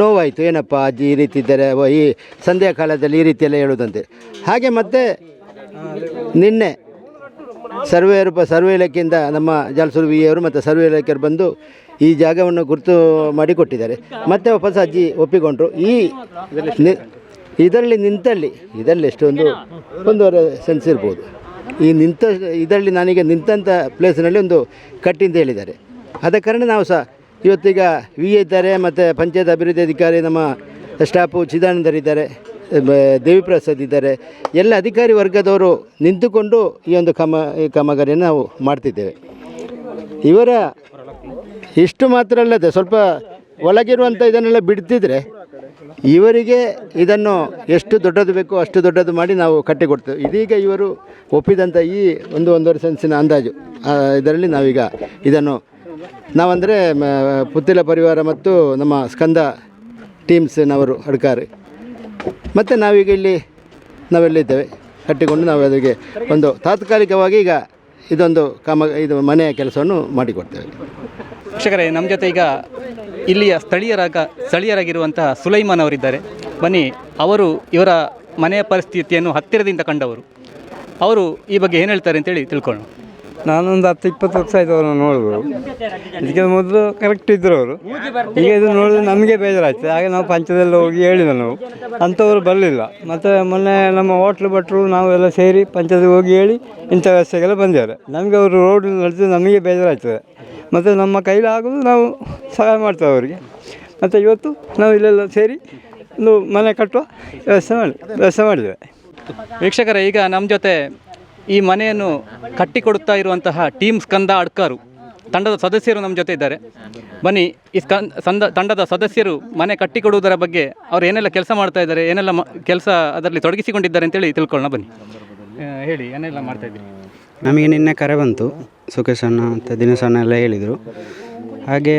ನೋವಾಯಿತು. ಏನಪ್ಪ ಅಜ್ಜಿ ಈ ರೀತಿ ಇದ್ದಾರೆ ಈ ಸಂಧ್ಯಾ ಕಾಲದಲ್ಲಿ ಈ ರೀತಿಯೆಲ್ಲ ಹೇಳೋದಂತೆ. ಹಾಗೆ ಮತ್ತೆ ನಿನ್ನೆ ಸರ್ವೆ ರೂಪ, ಸರ್ವೆ ಇಲಾಖೆಯಿಂದ ನಮ್ಮ ಜಾಲಸೂರು ವಿ ಅವರು ಮತ್ತು ಸರ್ವೆ ಇಲಾಖೆಯವರು ಬಂದು ಈ ಜಾಗವನ್ನು ಗುರುತು ಮಾಡಿಕೊಟ್ಟಿದ್ದಾರೆ. ಮತ್ತೆ ವಾಪಸ್ ಅಜ್ಜಿ ಒಪ್ಪಿಕೊಂಡ್ರು. ಈ ಇದರಲ್ಲಿ ನಿಂತಲ್ಲಿ, ಇದರಲ್ಲಿ ಎಷ್ಟೊಂದು ಒಂದೂವರೆ ಸೆನ್ಸ್ ಇರ್ಬೋದು. ಈ ನಿಂತ ಇದರಲ್ಲಿ ನಾನೀಗ ನಿಂತಂಥ ಪ್ಲೇಸ್ನಲ್ಲಿ ಒಂದು ಕಟ್ಟಿ ಅಂತ ಹೇಳಿದ್ದಾರೆ. ಆದ ಕಾರಣ ನಾವು ಸಹ ಇವತ್ತೀಗ ವಿ ಇದ್ದಾರೆ, ಮತ್ತು ಪಂಚಾಯತ್ ಅಭಿವೃದ್ಧಿ ಅಧಿಕಾರಿ ನಮ್ಮ ಸ್ಟಾಫು ಚಿದಾನಂದರಿದ್ದಾರೆ ದೇವಿ ಪ್ರಸಾದ್ ಇದ್ದಾರೆ. ಎಲ್ಲ ಅಧಿಕಾರಿ ವರ್ಗದವರು ನಿಂತುಕೊಂಡು ಈ ಒಂದು ಕಮ, ಈ ಕಾಮಗಾರಿಯನ್ನು ನಾವು ಮಾಡ್ತಿದ್ದೇವೆ. ಇವರ ಇಷ್ಟು ಮಾತ್ರ ಅಲ್ಲದೆ ಸ್ವಲ್ಪ ಒಳಗಿರುವಂಥ ಇದನ್ನೆಲ್ಲ ಬಿಡ್ತಿದ್ರೆ ಇವರಿಗೆ ಇದನ್ನು ಎಷ್ಟು ದೊಡ್ಡದು ಬೇಕೋ ಅಷ್ಟು ದೊಡ್ಡದು ಮಾಡಿ ನಾವು ಕಟ್ಟಿಕೊಡ್ತೇವೆ. ಇದೀಗ ಇವರು ಒಪ್ಪಿದಂಥ ಈ ಒಂದು ಒಂದೂವರೆ ಸೆನ್ಸಿನ ಅಂದಾಜು. ಇದರಲ್ಲಿ ನಾವೀಗ ಇದನ್ನು ನಾವಂದರೆ ಪುತ್ತಿಲ ಪರಿವಾರ ಮತ್ತು ನಮ್ಮ ಸ್ಕಂದ ಟೀಮ್ಸ್ನವರು ಅಡ್ಕಾರಿ. ಮತ್ತು ನಾವೀಗ ಇಲ್ಲಿ ನಾವೆಲ್ಲಿದ್ದೇವೆ ಕಟ್ಟಿಕೊಂಡು ನಾವು ಅದಕ್ಕೆ ಒಂದು ತಾತ್ಕಾಲಿಕವಾಗಿ ಈಗ ಇದೊಂದು ಕಾಮ, ಇದು ಮನೆಯ ಕೆಲಸವನ್ನು ಮಾಡಿಕೊಡ್ತೇವೆ. ಶಿಕ್ಷಕರೇ, ನಮ್ಮ ಜೊತೆ ಈಗ ಇಲ್ಲಿಯ ಸ್ಥಳೀಯರಾಗ ಸ್ಥಳೀಯರಾಗಿರುವಂತಹ ಸುಲೈಮಾನ್ ಅವರಿದ್ದಾರೆ. ಬನ್ನಿ, ಅವರು ಇವರ ಮನೆಯ ಪರಿಸ್ಥಿತಿಯನ್ನು ಹತ್ತಿರದಿಂದ ಕಂಡವರು. ಅವರು ಈ ಬಗ್ಗೆ ಏನು ಹೇಳ್ತಾರೆ ಅಂತೇಳಿ ತಿಳ್ಕೊಳ್ಳೋಣ. ನಾನೊಂದು ಹತ್ತು ಇಪ್ಪತ್ತು ವರ್ಷ ಆಯ್ತು ಅವ್ರನ್ನ ನೋಡಿದ್ರು ಇದಕ್ಕೆ ಮೊದಲು ಕರೆಕ್ಟ್ ಇದ್ದರು ಅವರು. ಈಗ ಇದು ನೋಡಿದ್ರೆ ನಮಗೆ ಬೇಜಾರಾಯ್ತು ಹಾಗೆ ನಾವು ಪಂಚದಲ್ಲಿ ಹೋಗಿ ಹೇಳಿದ ನಾವು. ಅಂಥವ್ರು ಬರಲಿಲ್ಲ. ಮತ್ತು ಮೊನ್ನೆ ನಮ್ಮ ಹೋಟ್ಲು ಭಟ್ರು, ನಾವು ಎಲ್ಲ ಸೇರಿ ಪಂಚದಲ್ಲಿ ಹೋಗಿ ಹೇಳಿ ಇಂಥ ವ್ಯವಸ್ಥೆಗೆಲ್ಲ ಬಂದಿದ್ದಾರೆ. ನಮಗೆ ಅವರು ರೋಡ್ ನಡೆದು ನಮಗೆ ಬೇಜಾರಾಗ್ತದೆ. ಮತ್ತು ನಮ್ಮ ಕೈಲಿ ಆಗೋದು ನಾವು ಸಹಾಯ ಮಾಡ್ತೇವೆ ಅವರಿಗೆ. ಮತ್ತು ಇವತ್ತು ನಾವು ಇಲ್ಲೆಲ್ಲ ಸೇರಿ ಒಂದು ಮನೆ ಕಟ್ಟುವ ವ್ಯವಸ್ಥೆ ಮಾಡಿ ವ್ಯವಸ್ಥೆ ಮಾಡಿದ್ದೇವೆ. ವೀಕ್ಷಕರೇ ಈಗ ನಮ್ಮ ಜೊತೆ ಈ ಮನೆಯನ್ನು ಕಟ್ಟಿಕೊಡುತ್ತಾ ಇರುವಂತಹ ಟೀಮ್ ಸ್ಕಂದ ಅಡ್ಕಾರು ತಂಡದ ಸದಸ್ಯರು ನಮ್ಮ ಜೊತೆ ಇದ್ದಾರೆ. ಬನ್ನಿ ಈ ಸ್ಕಂದ ಸಂದ ತಂಡದ ಸದಸ್ಯರು ಮನೆ ಕಟ್ಟಿಕೊಡುವುದರ ಬಗ್ಗೆ ಅವರು ಏನೆಲ್ಲ ಕೆಲಸ ಮಾಡ್ತಾ ಇದ್ದಾರೆ ಏನೆಲ್ಲ ಕೆಲಸ ಅದರಲ್ಲಿ ತೊಡಗಿಸಿಕೊಂಡಿದ್ದಾರೆ ಅಂತೇಳಿ ತಿಳ್ಕೊಳ್ಳೋಣ ಬನ್ನಿ. ಹೇಳಿ ಏನೆಲ್ಲ ಮಾಡ್ತಾ ಇದ್ದೀರಿ? ನಮಗೆ ನಿನ್ನೆ ಕರೆ ಬಂತು. ಸುಖೇಶ್ ಅಣ್ಣ ಮತ್ತು ದಿನೇಶ್ ಅಣ್ಣ ಎಲ್ಲ ಹೇಳಿದರು. ಹಾಗೆ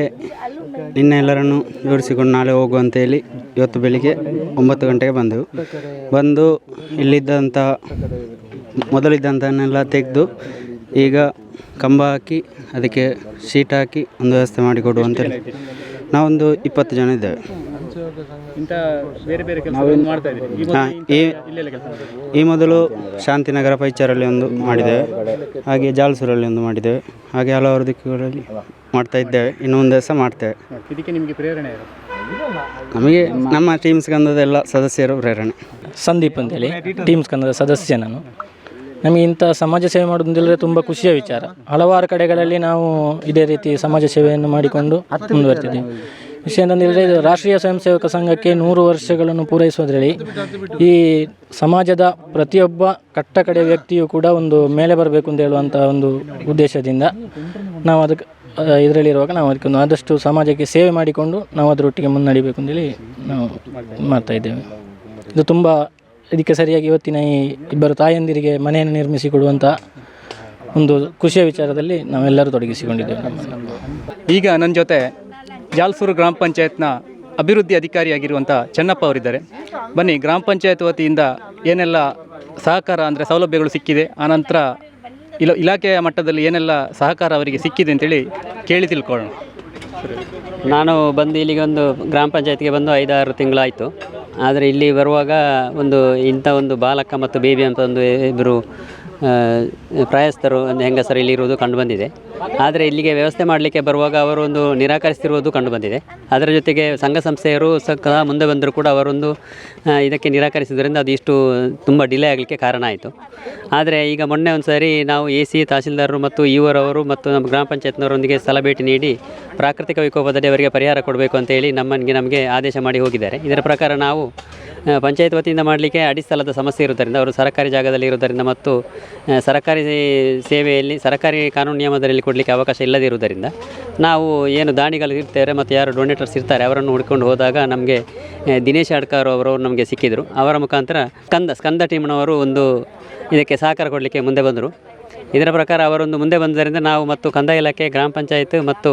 ನಿನ್ನೆ ಎಲ್ಲರನ್ನು ಜೋಡಿಸಿಕೊಂಡು ನಾಳೆ ಹೋಗು ಅಂತೇಳಿ ಇವತ್ತು ಬೆಳಿಗ್ಗೆ ಒಂಬತ್ತು ಗಂಟೆಗೆ ಬಂದೆವು. ಬಂದು ಇಲ್ಲಿದ್ದಂಥ ಮೊದಲಿದ್ದಂಥನ್ನೆಲ್ಲ ತೆಗೆದು ಈಗ ಕಂಬ ಹಾಕಿ ಅದಕ್ಕೆ ಶೀಟ್ ಹಾಕಿ ಒಂದು ವ್ಯವಸ್ಥೆ ಮಾಡಿಕೊಡು ಅಂತೇಳಿ ನಾವೊಂದು ಇಪ್ಪತ್ತು ಜನ ಇದ್ದೇವೆ. ಇಂಥ ಬೇರೆ ಬೇರೆ ಕೆಲಸ ಮಾಡ್ತಾ ಇದ್ದೀರಿ ಈ ಹಾಂ ಈ ಇಲ್ಲೆಲ್ಲ ಕೆಲಸ ಈ ಮೊದಲು ಶಾಂತಿನಗರ ಪೈಚಾರಲ್ಲಿ ಒಂದು ಮಾಡಿದ್ದೇವೆ ಹಾಗೆ ಜಾಲ್ಸೂರಲ್ಲಿ ಒಂದು ಮಾಡಿದ್ದೇವೆ ಹಾಗೆ ಹಲವಾರು ದಿಕ್ಕುಗಳಲ್ಲಿ ಮಾಡ್ತಾ ಇದ್ದೇವೆ. ಇನ್ನು ಒಂದು ದಿವಸ ಮಾಡ್ತೇವೆ. ಇದಕ್ಕೆ ನಿಮಗೆ ಪ್ರೇರಣೆ ನಮಗೆ ನಮ್ಮ ಟೀಮ್ಸ್ ಗಂಧದ ಎಲ್ಲ ಸದಸ್ಯರು ಪ್ರೇರಣೆ. ಸಂದೀಪ್ ಅಂತೇಳಿ ಟೀಮ್ಸ್ ಸ್ಕಂದದ ಸದಸ್ಯ ನಾನು. ನಮಗೆ ಇಂಥ ಸಮಾಜ ಸೇವೆ ಮಾಡೋದಂದ್ರೆ ತುಂಬ ಖುಷಿಯ ವಿಚಾರ. ಹಲವಾರು ಕಡೆಗಳಲ್ಲಿ ನಾವು ಇದೇ ರೀತಿ ಸಮಾಜ ಸೇವೆಯನ್ನು ಮಾಡಿಕೊಂಡು ಮುಂದುವರ್ತಿದ್ದೀವಿ ವಿಷಯ ಏನಂದರೆ ರಾಷ್ಟ್ರೀಯ ಸ್ವಯಂ ಸೇವಕ ಸಂಘಕ್ಕೆ ನೂರು ವರ್ಷಗಳನ್ನು ಪೂರೈಸೋದ್ರಲ್ಲಿ ಈ ಸಮಾಜದ ಪ್ರತಿಯೊಬ್ಬ ಕಟ್ಟ ಕಡೆ ವ್ಯಕ್ತಿಯು ಕೂಡ ಒಂದು ಮೇಲೆ ಬರಬೇಕು ಅಂತ ಹೇಳುವಂಥ ಒಂದು ಉದ್ದೇಶದಿಂದ ನಾವು ಅದಕ್ಕೆ ಇದರಲ್ಲಿರುವಾಗ ನಾವು ಅದಕ್ಕೊಂದು ಆದಷ್ಟು ಸಮಾಜಕ್ಕೆ ಸೇವೆ ಮಾಡಿಕೊಂಡು ನಾವು ಅದರೊಟ್ಟಿಗೆ ಮುನ್ನಡಿಬೇಕು ಅಂತೇಳಿ ನಾವು ಮಾಡ್ತಾ ಇದ್ದೇವೆ. ಇದು ತುಂಬ ಇದಕ್ಕೆ ಸರಿಯಾಗಿ ಇವತ್ತಿನ ಈ ಇಬ್ಬರು ತಾಯಂದಿರಿಗೆ ಮನೆಯನ್ನು ನಿರ್ಮಿಸಿ ಕೊಡುವಂಥ ಒಂದು ಖುಷಿಯ ವಿಚಾರದಲ್ಲಿ ನಾವೆಲ್ಲರೂ ತೊಡಗಿಸಿಕೊಂಡಿದ್ದೇವೆ. ಈಗ ನನ್ನ ಜೊತೆ ಜಾಲ್ಸೂರು ಗ್ರಾಮ ಪಂಚಾಯತ್ನ ಅಭಿವೃದ್ಧಿ ಅಧಿಕಾರಿಯಾಗಿರುವಂಥ ಚೆನ್ನಪ್ಪ ಅವರಿದ್ದಾರೆ. ಬನ್ನಿ, ಗ್ರಾಮ ಪಂಚಾಯತ್ ವತಿಯಿಂದ ಏನೆಲ್ಲ ಸಹಕಾರ ಅಂದರೆ ಸೌಲಭ್ಯಗಳು ಸಿಕ್ಕಿದೆ ಆನಂತರ ಇಲ, ಇಲಾಖೆಯ ಮಟ್ಟದಲ್ಲಿ ಏನೆಲ್ಲ ಸಹಕಾರ ಅವರಿಗೆ ಸಿಕ್ಕಿದೆ ಅಂತೇಳಿ ಕೇಳಿ ತಿಳ್ಕೊಳ್ಳೋಣ. ನಾನು ಬಂದು ಇಲ್ಲಿಗೆ ಒಂದು ಗ್ರಾಮ ಪಂಚಾಯತ್ಗೆ ಬಂದು ಐದಾರು ತಿಂಗಳಾಯಿತು. ಆದರೆ ಇಲ್ಲಿ ಬರುವಾಗ ಒಂದು ಇಂಥ ಒಂದು ಬಾಲಕ ಮತ್ತು ಬೇಬಿ ಅಂತ ಒಂದು ಇಬ್ಬರು ಪ್ರಾಯಸ್ಥರು ಹೆಂಗಸರು ಇಲ್ಲಿರುವುದು ಕಂಡುಬಂದಿದೆ ಕಂಡು ಬಂದಿದೆ. ಆದರೆ ಇಲ್ಲಿಗೆ ವ್ಯವಸ್ಥೆ ಮಾಡಲಿಕ್ಕೆ ಬರುವಾಗ ಅವರು ಒಂದು ನಿರಾಕರಿಸ್ತಿರುವುದು ಕಂಡುಬಂದಿದೆ ಅದರ ಜೊತೆಗೆ ಸಂಘ ಸಂಸ್ಥೆಯರು ಸಹ ಮುಂದೆ ಬಂದರೂ ಕೂಡ ಅವರೊಂದು ಇದಕ್ಕೆ ನಿರಾಕರಿಸಿದ್ರಿಂದ ಅದು ಇಷ್ಟು ತುಂಬ ಡಿಲೇ ಆಗಲಿಕ್ಕೆ ಕಾರಣ ಆಯಿತು. ಆದರೆ ಈಗ ಮೊನ್ನೆ ಒಂದು ಸಾರಿ ನಾವು ಎ ಸಿ ತಹಸೀಲ್ದಾರರು ಮತ್ತು ಇವರವರು ಮತ್ತು ನಮ್ಮ ಗ್ರಾಮ ಪಂಚಾಯತ್ನವರೊಂದಿಗೆ ಸ್ಥಳ ಭೇಟಿ ನೀಡಿ ಪ್ರಾಕೃತಿಕ ವಿಕೋಪದಲ್ಲಿ ಅವರಿಗೆ ಪರಿಹಾರ ಕೊಡಬೇಕು ಅಂತೇಳಿ ನಮ್ಮನಿಗೆ ನಮಗೆ ಆದೇಶ ಮಾಡಿ ಹೋಗಿದ್ದಾರೆ. ಇದರ ಪ್ರಕಾರ ನಾವು ಪಂಚಾಯತ್ ವತಿಯಿಂದ ಮಾಡಲಿಕ್ಕೆ ಅಡಿ ಸ್ಥಳದ ಸಮಸ್ಯೆ ಇರುವುದರಿಂದ, ಅವರು ಸರ್ಕಾರಿ ಜಾಗದಲ್ಲಿ ಇರುವುದರಿಂದ ಮತ್ತು ಸರ್ಕಾರಿ ಸೇವೆಯಲ್ಲಿ, ಸರ್ಕಾರಿ ಕಾನೂನು ನಿಯಮದಲ್ಲಿ ಕೊಡಲಿಕ್ಕೆ ಅವಕಾಶ ಇಲ್ಲದಿರುವುದರಿಂದ ನಾವು ಏನು ದಾನಿಗಳು ಇರ್ತಾರೆ ಮತ್ತು ಯಾರು ಡೊನೇಟರ್ಸ್ ಇರ್ತಾರೆ, ಅವರನ್ನು ಹುಡ್ಕೊಂಡು ಹೋದಾಗ ನಮಗೆ ದಿನೇಶ್ ಅಡ್ಕಾರ್ ಅವರು ನಮಗೆ ಸಿಕ್ಕಿದರು. ಅವರ ಮುಖಾಂತರ ಸ್ಕಂದ ಸ್ಕಂದ ಟೀಮ್ನವರು ಒಂದು ಇದಕ್ಕೆ ಸಹಕಾರ ಕೊಡಲಿಕ್ಕೆ ಮುಂದೆ ಬಂದರು. ಇದರ ಪ್ರಕಾರ ಅವರೊಂದು ಮುಂದೆ ಬಂದರಿಂದ ನಾವು ಮತ್ತು ಕಂದಾಯ ಇಲಾಖೆ, ಗ್ರಾಮ ಪಂಚಾಯತ್ ಮತ್ತು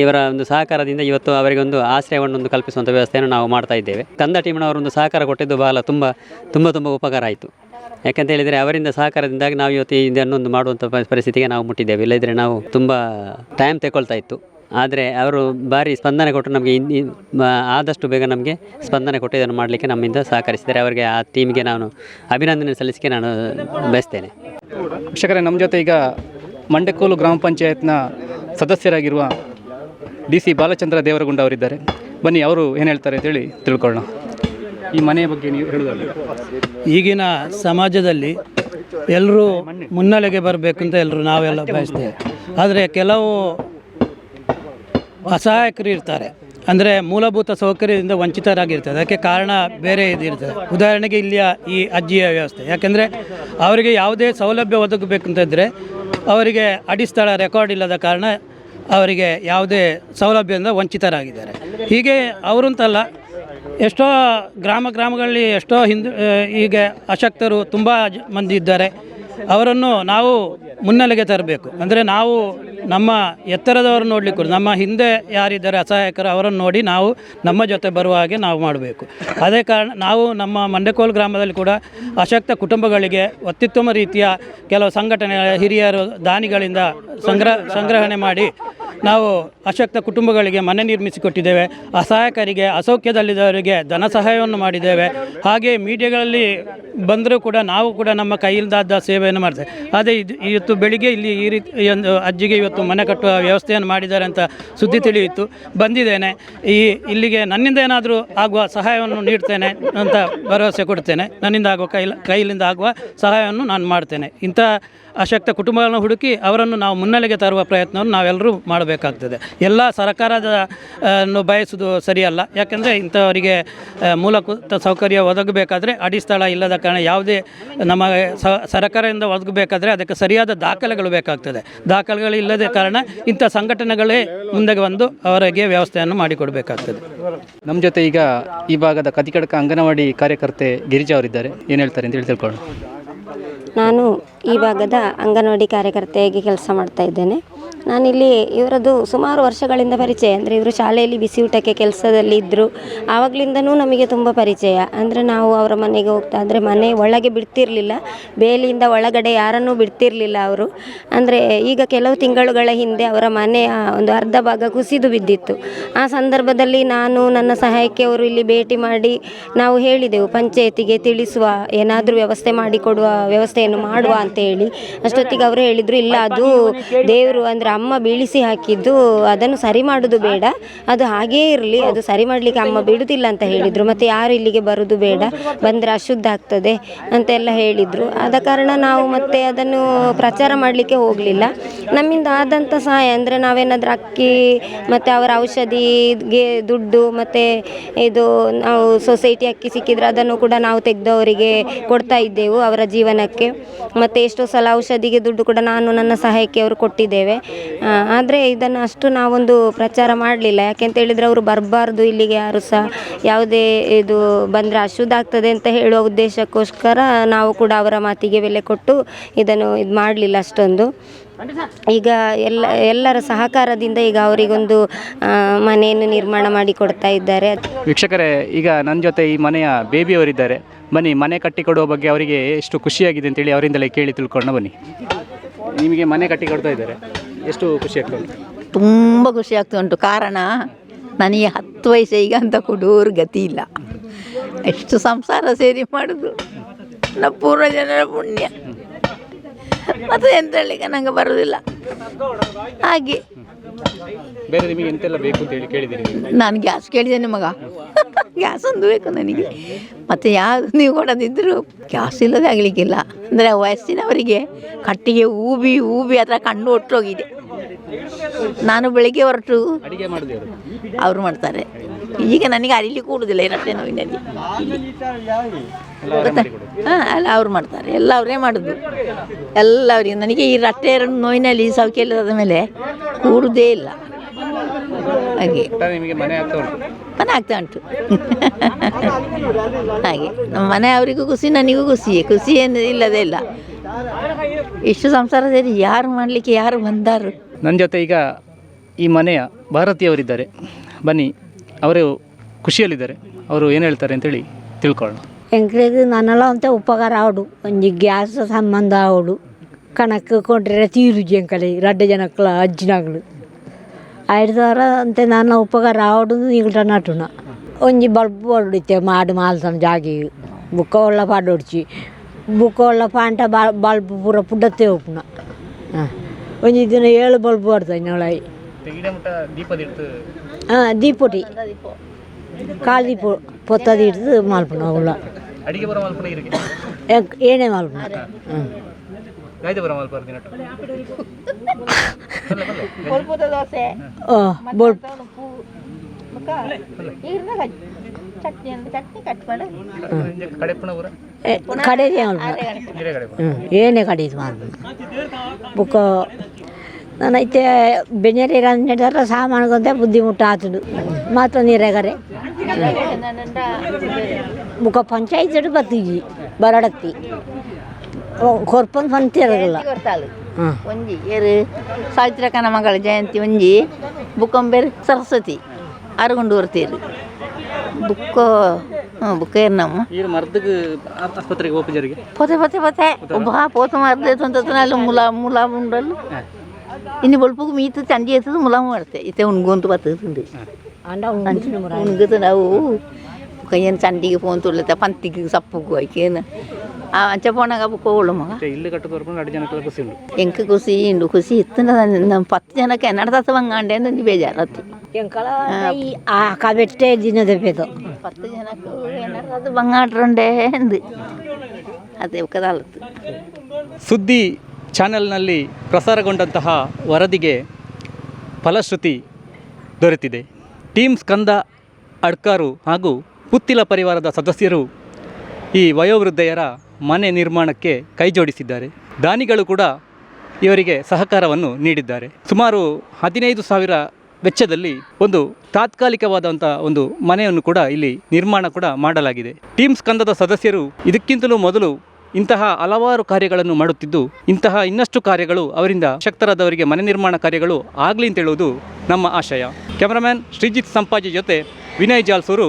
ಇವರ ಒಂದು ಸಹಕಾರದಿಂದ ಇವತ್ತು ಅವರಿಗೆ ಒಂದು ಆಶ್ರಯವನ್ನೊಂದು ಕಲ್ಪಿಸುವಂಥ ವ್ಯವಸ್ಥೆಯನ್ನು ನಾವು ಮಾಡ್ತಾ ಇದ್ದೇವೆ. ಕಂದ ಟೀಮ್ನವರೊಂದು ಸಹಕಾರ ಕೊಟ್ಟಿದ್ದು ಬಹಳ ತುಂಬ ತುಂಬ ತುಂಬ ಉಪಕಾರ ಆಯಿತು. ಯಾಕಂತ ಹೇಳಿದರೆ ಅವರಿಂದ ಸಹಕಾರದಿಂದಾಗಿ ನಾವು ಇವತ್ತು ಇದನ್ನೊಂದು ಮಾಡುವಂಥ ಪರಿಸ್ಥಿತಿಗೆ ನಾವು ಮುಟ್ಟಿದ್ದೇವೆ. ಇಲ್ಲದಿದ್ದರೆ ನಾವು ತುಂಬ ಟೈಮ್ ತಗೊಳ್ತಾ ಇತ್ತು. ಆದರೆ ಅವರು ಭಾರಿ ಸ್ಪಂದನೆ ಕೊಟ್ಟು ನಮಗೆ ಆದಷ್ಟು ಬೇಗ ನಮಗೆ ಸ್ಪಂದನೆ ಕೊಟ್ಟು ಇದನ್ನು ಮಾಡಲಿಕ್ಕೆ ನಮ್ಮಿಂದ ಸಹಕರಿಸಿದ್ದಾರೆ. ಅವರಿಗೆ ಆ ಟೀಮ್ಗೆ ನಾನು ಅಭಿನಂದನೆ ಸಲ್ಲಿಸಲಿಕ್ಕೆ ನಾನು ಬಯಸ್ತೇನೆ. ವೀಕ್ಷಕರೇ, ನಮ್ಮ ಜೊತೆ ಈಗ ಮಂಡಕೋಲು ಗ್ರಾಮ ಪಂಚಾಯತ್ನ ಸದಸ್ಯರಾಗಿರುವ ಡಿ ಸಿ ಬಾಲಚಂದ್ರ ದೇವರಗುಂಡ ಅವರಿದ್ದಾರೆ. ಬನ್ನಿ, ಅವರು ಏನು ಹೇಳ್ತಾರೆ ಅಂತೇಳಿ ತಿಳ್ಕೊಳ್ಳೋಣ. ಈ ಮನೆಯ ಬಗ್ಗೆ ನೀವು ಹೇಳೋದಲ್ಲ ಈಗಿನ ಸಮಾಜದಲ್ಲಿ ಎಲ್ಲರೂ ಮುನ್ನೆಲೆಗೆ ಬರಬೇಕು ಅಂತ ಎಲ್ಲರೂ ನಾವೆಲ್ಲ ಬಯಸ್ತೇವೆ. ಆದರೆ ಕೆಲವು ಅಸಹಾಯಕರು ಇರ್ತಾರೆ. ಅಂದರೆ ಮೂಲಭೂತ ಸೌಕರ್ಯದಿಂದ ವಂಚಿತರಾಗಿರ್ತದೆ ಅದಕ್ಕೆ ಕಾರಣ ಬೇರೆ ಇದಿರ್ತದೆ ಉದಾಹರಣೆಗೆ ಇಲ್ಲಿಯ ಈ ಅಜ್ಜಿಯ ವ್ಯವಸ್ಥೆ. ಯಾಕೆಂದರೆ ಅವರಿಗೆ ಯಾವುದೇ ಸೌಲಭ್ಯ ಒದಗಬೇಕಂತಿದ್ದರೆ ಅವರಿಗೆ ಅಡಿಸ್ಥಳ ರೆಕಾರ್ಡ್ ಇಲ್ಲದ ಕಾರಣ ಅವರಿಗೆ ಯಾವುದೇ ಸೌಲಭ್ಯದಿಂದ ವಂಚಿತರಾಗಿದ್ದಾರೆ. ಹೀಗೆ ಅವರಂತಲ್ಲ, ಎಷ್ಟೋ ಗ್ರಾಮ ಗ್ರಾಮಗಳಲ್ಲಿ ಎಷ್ಟೋ ಹಿಂದೂ ಈಗ ಅಶಕ್ತರು ತುಂಬ ಮಂದಿ ಇದ್ದಾರೆ. ಅವರನ್ನು ನಾವು ಮುನ್ನೆಲೆಗೆ ತರಬೇಕು. ಅಂದರೆ ನಾವು ನಮ್ಮ ಎತ್ತರದವರು ನೋಡಲಿಕ್ಕೂ ನಮ್ಮ ಹಿಂದೆ ಯಾರಿದ್ದಾರೆ ಅಸಹಾಯಕರು ಅವರನ್ನು ನೋಡಿ ನಾವು ನಮ್ಮ ಜೊತೆ ಬರುವ ಹಾಗೆ ನಾವು ಮಾಡಬೇಕು. ಅದೇ ಕಾರಣ ನಾವು ನಮ್ಮ ಮಂಡಕೋಲ್ ಗ್ರಾಮದಲ್ಲಿ ಕೂಡ ಅಶಕ್ತ ಕುಟುಂಬಗಳಿಗೆ ಅತ್ಯುತ್ತಮ ರೀತಿಯ ಕೆಲವು ಸಂಘಟನೆ, ಹಿರಿಯರು ದಾನಿಗಳಿಂದ ಸಂಗ್ರಹ ಸಂಗ್ರಹಣೆ ಮಾಡಿ ನಾವು ಅಶಕ್ತ ಕುಟುಂಬಗಳಿಗೆ ಮನೆ ನಿರ್ಮಿಸಿಕೊಟ್ಟಿದ್ದೇವೆ. ಅಸಹಾಯಕರಿಗೆ, ಅಸೌಖ್ಯದಲ್ಲಿದ್ದವರಿಗೆ ಧನ ಸಹಾಯವನ್ನು ಮಾಡಿದ್ದೇವೆ. ಹಾಗೆ ಮೀಡಿಯಾಗಳಲ್ಲಿ ಬಂದರೂ ಕೂಡ ನಾವು ಕೂಡ ನಮ್ಮ ಕೈಯಿಲ್ದಾದ ಸೇವೆಯನ್ನು ಮಾಡ್ತಾರೆ ಅದೇ ಇದು ಇವತ್ತು ಬೆಳಿಗ್ಗೆ ಇಲ್ಲಿ ಈ ರೀತಿ ಒಂದು ಅಜ್ಜಿಗೆ ಇವತ್ತು ಮನೆ ಕಟ್ಟುವ ವ್ಯವಸ್ಥೆಯನ್ನು ಮಾಡಿದ್ದಾರೆ ಅಂತ ಸುದ್ದಿ ತಿಳಿಯಿತು. ಬಂದಿದ್ದೇನೆ. ಈ ಇಲ್ಲಿಗೆ ನನ್ನಿಂದ ಏನಾದರೂ ಆಗುವ ಸಹಾಯವನ್ನು ನೀಡ್ತೇನೆ ಅಂತ ಭರವಸೆ ಕೊಡ್ತೇನೆ. ನನ್ನಿಂದ ಆಗುವ ಕೈಲ, ಕೈಲಿಂದ ಆಗುವ ಸಹಾಯವನ್ನು ನಾನು ಮಾಡ್ತೇನೆ. ಇಂಥ ಅಶಕ್ತ ಕುಟುಂಬಗಳನ್ನು ಹುಡುಕಿ ಅವರನ್ನು ನಾವು ಮುನ್ನೆಲೆಗೆ ತರುವ ಪ್ರಯತ್ನವನ್ನು ನಾವೆಲ್ಲರೂ ಮಾಡಬೇಕಾಗ್ತದೆ. ಎಲ್ಲ ಸರ್ಕಾರದ ಬಯಸುವುದು ಸರಿಯಲ್ಲ. ಯಾಕೆಂದರೆ ಇಂಥವರಿಗೆ ಮೂಲಭೂತ ಸೌಕರ್ಯ ಒದಗಬೇಕಾದ್ರೆ ಅಡಿಸ್ಥಳ ಇಲ್ಲದ ಕಾರಣ ಯಾವುದೇ ನಮ್ಮ ಸರ್ಕಾರದಿಂದ ಒದಗಬೇಕಾದ್ರೆ ಅದಕ್ಕೆ ಸರಿಯಾದ ದಾಖಲೆಗಳು ಬೇಕಾಗ್ತದೆ. ದಾಖಲೆಗಳು ಇಲ್ಲದ ಕಾರಣ ಇಂಥ ಸಂಘಟನೆಗಳೇ ಮುಂದೆ ಬಂದು ಅವರಿಗೆ ವ್ಯವಸ್ಥೆಯನ್ನು ಮಾಡಿಕೊಡಬೇಕಾಗ್ತದೆ. ನಮ್ಮ ಜೊತೆ ಈಗ ಈ ಭಾಗದ ಕತಿಕಡಕ ಅಂಗನವಾಡಿ ಕಾರ್ಯಕರ್ತೆ ಗಿರಿಜಾ ಅವರಿದ್ದಾರೆ. ಏನು ಹೇಳ್ತಾರೆ ಅಂತ ಹೇಳಿ ತಿಳ್ಕೊಳ್ಳೋಣ. ನಾನು ಈ ಭಾಗದ ಅಂಗನವಾಡಿ ಕಾರ್ಯಕರ್ತೆಯಾಗಿ ಕೆಲಸ ಮಾಡ್ತಾ ಇದ್ದೇನೆ. ನಾನಿಲ್ಲಿ ಇವರದ್ದು ಸುಮಾರು ವರ್ಷಗಳಿಂದ ಪರಿಚಯ. ಅಂದರೆ ಇವರು ಶಾಲೆಯಲ್ಲಿ ಬಿಸಿಯೂಟಕ್ಕೆ ಕೆಲಸದಲ್ಲಿ ಇದ್ದರು ಆವಾಗಲಿಂದನೂ ನಮಗೆ ತುಂಬ ಪರಿಚಯ. ಅಂದರೆ ನಾವು ಅವರ ಮನೆಗೆ ಹೋಗ್ತಾ, ಅಂದರೆ ಮನೆ ಒಳಗೆ ಬಿಡ್ತಿರಲಿಲ್ಲ. ಬೇಲಿಯಿಂದ ಒಳಗಡೆ ಯಾರನ್ನೂ ಬಿಡ್ತಿರಲಿಲ್ಲ ಅವರು. ಅಂದರೆ ಈಗ ಕೆಲವು ತಿಂಗಳುಗಳ ಹಿಂದೆ ಅವರ ಮನೆಯ ಒಂದು ಅರ್ಧ ಭಾಗ ಕುಸಿದು ಬಿದ್ದಿತ್ತು. ಆ ಸಂದರ್ಭದಲ್ಲಿ ನಾನು, ನನ್ನ ಸಹಾಯಕ್ಕೆ ಅವರು ಇಲ್ಲಿ ಭೇಟಿ ಮಾಡಿ ನಾವು ಹೇಳಿದೆವು, ಪಂಚಾಯತಿಗೆ ತಿಳಿಸುವ, ಏನಾದರೂ ವ್ಯವಸ್ಥೆ ಮಾಡಿಕೊಡುವ ವ್ಯವಸ್ಥೆಯನ್ನು ಮಾಡುವ ಅಂತ ಹೇಳಿ. ಅಷ್ಟೊತ್ತಿಗೆ ಅವರು ಹೇಳಿದರು, ಇಲ್ಲ, ಅದು ದೇವರು, ಅಂದರೆ ಅಮ್ಮ ಬೀಳಿಸಿ ಹಾಕಿದ್ದು ಅದನ್ನು ಸರಿ ಮಾಡೋದು ಬೇಡ. ಅದು ಹಾಗೇ ಇರಲಿ, ಅದು ಸರಿ ಮಾಡಲಿಕ್ಕೆ ಅಮ್ಮ ಬಿಡುವುದಿಲ್ಲ ಅಂತ ಹೇಳಿದರು. ಮತ್ತು ಯಾರು ಇಲ್ಲಿಗೆ ಬರೋದು ಬೇಡ. ಬಂದರೆ ಅಶುದ್ಧ ಆಗ್ತದೆ ಅಂತೆಲ್ಲ ಹೇಳಿದರು. ಆದ ಕಾರಣ ನಾವು ಮತ್ತೆ ಅದನ್ನು ಪ್ರಚಾರ ಮಾಡಲಿಕ್ಕೆ ಹೋಗಲಿಲ್ಲ. ನಮ್ಮಿಂದ ಆದಂಥ ಸಹಾಯ ಅಂದರೆ ನಾವೇನಾದರೂ ಅಕ್ಕಿ, ಮತ್ತು ಅವರ ಔಷಧಿಗೆ ದುಡ್ಡು, ಮತ್ತು ಇದು ನಾವು ಸೊಸೈಟಿ ಅಕ್ಕಿ ಸಿಕ್ಕಿದ್ರೆ ಅದನ್ನು ಕೂಡ ನಾವು ತೆಗೆದು ಅವರಿಗೆ ಕೊಡ್ತಾ ಇದ್ದೆವು ಅವರ ಜೀವನಕ್ಕೆ. ಮತ್ತು ಎಷ್ಟೋ ಸಲ ಔಷಧಿಗೆ ದುಡ್ಡು ಕೂಡ ನಾನು ನನ್ನ ಸಹಾಯಕ್ಕೆ ಅವರು ಕೊಟ್ಟಿದ್ದೇವೆ. ಆದರೆ ಇದನ್ನು ಅಷ್ಟು ನಾವೊಂದು ಪ್ರಚಾರ ಮಾಡಲಿಲ್ಲ. ಯಾಕೆಂತ ಹೇಳಿದರೆ ಅವರು ಬರಬಾರ್ದು ಇಲ್ಲಿಗೆ ಯಾರು ಸಹ. ಯಾವುದೇ ಇದು ಬಂದರೆ ಅಶುದ್ಧ ಆಗ್ತದೆ ಅಂತ ಹೇಳುವ ಉದ್ದೇಶಕ್ಕೋಸ್ಕರ ನಾವು ಕೂಡ ಅವರ ಮಾತಿಗೆ ಬೆಲೆ ಕೊಟ್ಟು ಇದನ್ನು ಇದು ಮಾಡಲಿಲ್ಲ ಅಷ್ಟೊಂದು. ಈಗ ಎಲ್ಲ, ಎಲ್ಲರ ಸಹಕಾರದಿಂದ ಈಗ ಅವರಿಗೊಂದು ಮನೆಯನ್ನು ನಿರ್ಮಾಣ ಮಾಡಿ ಕೊಡ್ತಾ ಇದ್ದಾರೆ. ವೀಕ್ಷಕರೇ, ಈಗ ನನ್ನ ಜೊತೆ ಈ ಮನೆಯ ಬೇಬಿಯವರಿದ್ದಾರೆ. ಬನ್ನಿ, ಮನೆ ಕಟ್ಟಿಕೊಡುವ ಬಗ್ಗೆ ಅವರಿಗೆ ಎಷ್ಟು ಖುಷಿಯಾಗಿದೆ ಅಂತೇಳಿ ಅವರಿಂದಲೇ ಕೇಳಿ ತಿಳ್ಕೊಂಡು ಬನ್ನಿ. ನಿಮಗೆ ಮನೆ ಕಟ್ಟಿ ಕೊಡ್ತಾ ಇದ್ದಾರೆ. ಎಷ್ಟು ಖುಷಿ ಆಗ್ತದೆ ತುಂಬ ಖುಷಿ ಆಗ್ತಾ ಉಂಟು. ಕಾರಣ, ನನಗೆ ಹತ್ತು ವಯಸ್ಸು ಈಗ ಅಂತ ಕೊಡೋರು ಗತಿ ಇಲ್ಲ. ಎಷ್ಟು ಸಂಸಾರ ಸೇರಿ ಮಾಡೋದು? ನಮ್ಮ ಪೂರ್ವ ಜನರ ಪುಣ್ಯ. ಮತ್ತೆ ಎಂತ ಹೇಳಲಿಕ್ಕೆ ನಂಗೆ ಬರೋದಿಲ್ಲ. ಹಾಗೆ. ಬೇರೆ ನಿಮಗೆ ಎಂತೆಲ್ಲ ಬೇಕು ಅಂತ ಹೇಳಿ ಕೇಳಿದ್ದೀರಿ ನಾನು ಗ್ಯಾಸ್ ಕೇಳಿದೆ ಮಗ. ಗ್ಯಾಸ್ ಒಂದು ಬೇಕು ನನಗೆ. ಮತ್ತು ಯಾರು ನೀವು ಕೊಡೋದಿದ್ರು ಗ್ಯಾಸ್ ಇಲ್ಲದೆ ಆಗಲಿಕ್ಕಿಲ್ಲ. ಅಂದರೆ ವಯಸ್ಸಿನವರಿಗೆ ಕಟ್ಟಿಗೆ ಊಬಿ ಊಬಿ ಅದರ ಕಣ್ಣು ಒಟ್ಟೋಗಿದೆ ನಾನು ಬೆಳಿಗ್ಗೆ ಹೊರಟು ಅವರು ಮಾಡ್ತಾರೆ. ಈಗ ನನಗೆ ಅರಿಲಿ ಕೂಡುದಿಲ್ಲ ಈ ರಟ್ಟೆ ನೋವಿನಲ್ಲಿ ಹಾಂ ಅಲ್ಲ ಅವ್ರು ಮಾಡ್ತಾರೆ. ಎಲ್ಲ ಅವರೇ ಮಾಡೋದು. ಎಲ್ಲ ಅವರಿಗೆ. ನನಗೆ ಈ ರಟ್ಟೆ ನೋವಿನಲ್ಲಿ ಸೌಖ್ಯ ಇಲ್ಲದ ಮೇಲೆ ಕೂಡುದೇ ಇಲ್ಲ. ಹಾಗೆ. ನಿಮಗೆ ಮನೆ ಆಗ್ತಾ ಉಂಟು? ಮನೆ ಆಗ್ತಾ ಉಂಟು. ಹಾಗೆ. ನಮ್ಮ ಮನೆ ಅವರಿಗೂ ಖುಷಿ ನನಗೂ ಖುಷಿಯೇ ಖುಷಿ ಏನು ಇಲ್ಲದೇ ಇಲ್ಲ. ಇಷ್ಟು ಸಂಸಾರ ಸೇರಿ ಯಾರು ಮಾಡಲಿಕ್ಕೆ ಯಾರು ಬಂದಾರು? ನನ್ನ ಜೊತೆ ಈಗ ಈ ಮನೆಯ ಭಾರತೀಯವರಿದ್ದಾರೆ. ಬನ್ನಿ ಅವರು ಖುಷಿಯಲ್ಲಿದ್ದಾರೆ. ಅವರು ಏನು ಹೇಳ್ತಾರೆ ಅಂತೇಳಿ ತಿಳ್ಕೊಳ್ಳೋಣ. ಎಂಕ್ಲೆಗ್ ನನ್ನೆಲ್ಲ ಅಂತ ಉಪಕಾರ ಆವಡು ಒಂಜಿ ಗ್ಯಾಸ್ ಸಂಬಂಧ ಆವಡು ಕಣಕ್ಕೆ ಕೊಂಡ್ರೆ ತೀರು ಜಂಕಲಿ ರಡ್ಡ ಜನಕ್ಕಳ ಅಜ್ಜಿನಗಳು. ಐದು ಸಾವಿರ ಅಂತ ನನ್ನ ಉಪಕಾರ ಆವಡು ನೀಗಟ ನಟುನ ಒಂಜಿ ಬಲ್ಬ್ ಹೊಡಿತೆ ಮಾಡು ಮಾಲ್ಸನ ಜಾಗಿ ಬುಕ್ಕ ಒಳ್ಳ ಪಾಡು ಹೊಡ್ಚಿ ಬುಕ್ಕ ಒಳ್ಳ ಪಾಂಟ ಬಲ್ಬ್ ಪೂರ ಪುಡ್ಡತ್ತೆ ಉಪ್ಪುನ ಹಾಂ ಒಂಜಿ ದಿನ ಏಳು ಬಲ್ಬ್ ಹೊಡ್ತಾಯಿ ನೊಳಾಯಿ ಮುಟ್ಟ ದೀಪದಿಡ್ತು ಹಾಂ ದೀಪೊಟಿ ಕಾಲು ದೀಪ ಪೊತ್ತದ ಹಿಡ್ದು ಮಾಲ್ಪುನ ಅವಳ ಅಡಿಗೆ ಬರೋ ಮಲ್ಪನ ಇರಿಗೆ ಏನೇ ಮಾಲ್ಪುನ ಹ್ಞೂ ಗಾಯ್ದೆ ಬರೋ ಮಲ್ಪ ದಿನಟ್ಟು ದೋಸೆ. ಬೋಲ್. ಚಟ್ನಿ ಅಂದ್ರೆ ಚಟ್ನಿ ಕಟ್ ಮಾಡು. ಕಡೆಪುಣ ಊರ? ಕಡೆದೇ ಹ್ಞೂ ಏನೇ ಕಡೆದು ಮಾಲ್ಪುನ ಬುಕ್ಕ. ರಂಜರ ಸಾಮಾನುಗಂತ ಬುದ್ಧಿಮುಟ್ಟ ನೀರೆಗರೆ. ಬುಕ್ಕ ಪಂಚಾಯತ್ ಬತ್ತಿಜಿ ಬರಡತ್ತಿ. ಕೊರ್ಪನ್ ಪಂಕ್ತಿ ಇರಲ್ಲ ಗೊತ್ತಾಗಲಿ ಒಂಜಿ ಏರು ಸಾವಿತ್ರಕ್ಕನ ಮಗಳ ಜಯಂತಿ ಒಂಜಿ ಬುಕ್ಕೊಂಬೇರು ಸರಸ್ವತಿ ಅರಗುಂಡು ಬರ್ತೀರಿ ಬುಕ್ಕೋ ಬುಕ್ಕ ಏರ್ ನಮ್ಮ ಮರ್ದಕ್ಕೆ ಆಸ್ಪತ್ರೆಗೆ ಹೋಗಿ ಪೊತೆ ಪೊತೆ ಪೊತೆ ಬಾ ಪೋತ ಮರ್ದೇತು ಅಂತ ಅಲ್ಲಿ ಮುಲಾ ಮುಲಾ ಉಂಡಲ್ಲು ಇನ್ನು ಬೊಳ್ಪುಗು ಮೀತು ಚಂಡಿ ಎತ್ತದು ಮುಲಾಮು ಮಾಡ್ತೆ ಇತ್ತೆ ಉಣ್ಗು ಅಂತ ಬರ್ತದೆ ಉಣ್ಗುತ್ತ ನಾವು கையன் சண்டைக்கு போன் சொல்லத்த பந்திக்கு சப்புக்கு வைக்கேன்னு ಅಂಚೆ ಪೋಣಾಗ ಹೋಗಳು ಮಗ ಇಲ್ಲಿ ಕಟ್ಟದ ಖುಷಿ ಉಂಟು ಎಂಕ ಖುಷಿ ಉಂಡು ಖುಷಿ ಇತ್ತಂದ ನಮ್ಮ ಜನಕ್ಕೆ ಜನ ಕನ್ನಡ ತತ್ವ ಹಂಗಂಡೆ ಅಂದ್ರೆ ಬೇಜಾರತ್ತಿ ಆ ದಿನದ ಜನಕ್ಕೆ ಅದೇ ಸುದ್ದಿ ಚಾನೆಲ್ನಲ್ಲಿ ಪ್ರಸಾರಗೊಂಡಂತಹ ವರದಿಗೆ ಫಲಶ್ರುತಿ ದೊರೆತಿದೆ ಟೀಮ್ ಸ್ಕಂದ ಅಡ್ಕಾರು ಹಾಗೂ ಪುತ್ತಿಲ ಪರಿವಾರದ ಸದಸ್ಯರು ಈ ವಯೋವೃದ್ಧೆಯರ ಮನೆ ನಿರ್ಮಾಣಕ್ಕೆ ಕೈಜೋಡಿಸಿದ್ದಾರೆ. ದಾನಿಗಳು ಕೂಡ ಇವರಿಗೆ ಸಹಕಾರವನ್ನು ನೀಡಿದ್ದಾರೆ. ಸುಮಾರು ಹದಿನೈದು ಸಾವಿರ ವೆಚ್ಚದಲ್ಲಿ ಒಂದು ತಾತ್ಕಾಲಿಕವಾದಂಥ ಒಂದು ಮನೆಯನ್ನು ಕೂಡ ಇಲ್ಲಿ ನಿರ್ಮಾಣ ಕೂಡ ಮಾಡಲಾಗಿದೆ. ಟೀಮ್ ಸ್ಕಂದದ ಸದಸ್ಯರು ಇದಕ್ಕಿಂತಲೂ ಮೊದಲು ಇಂತಹ ಹಲವಾರು ಕಾರ್ಯಗಳನ್ನು ಮಾಡುತ್ತಿದ್ದು, ಇಂತಹ ಇನ್ನಷ್ಟು ಕಾರ್ಯಗಳು ಅವರಿಂದ ಶಕ್ತರಾದವರಿಗೆ ಮನೆ ನಿರ್ಮಾಣ ಕಾರ್ಯಗಳು ಆಗಲಿ ಅಂತ ಹೇಳುವುದು ನಮ್ಮ ಆಶಯ. ಕ್ಯಾಮರಾಮ್ಯಾನ್ ಶ್ರೀಜಿತ್ ಸಂಪಾಜಿ ಜೊತೆ Vinay Jalsur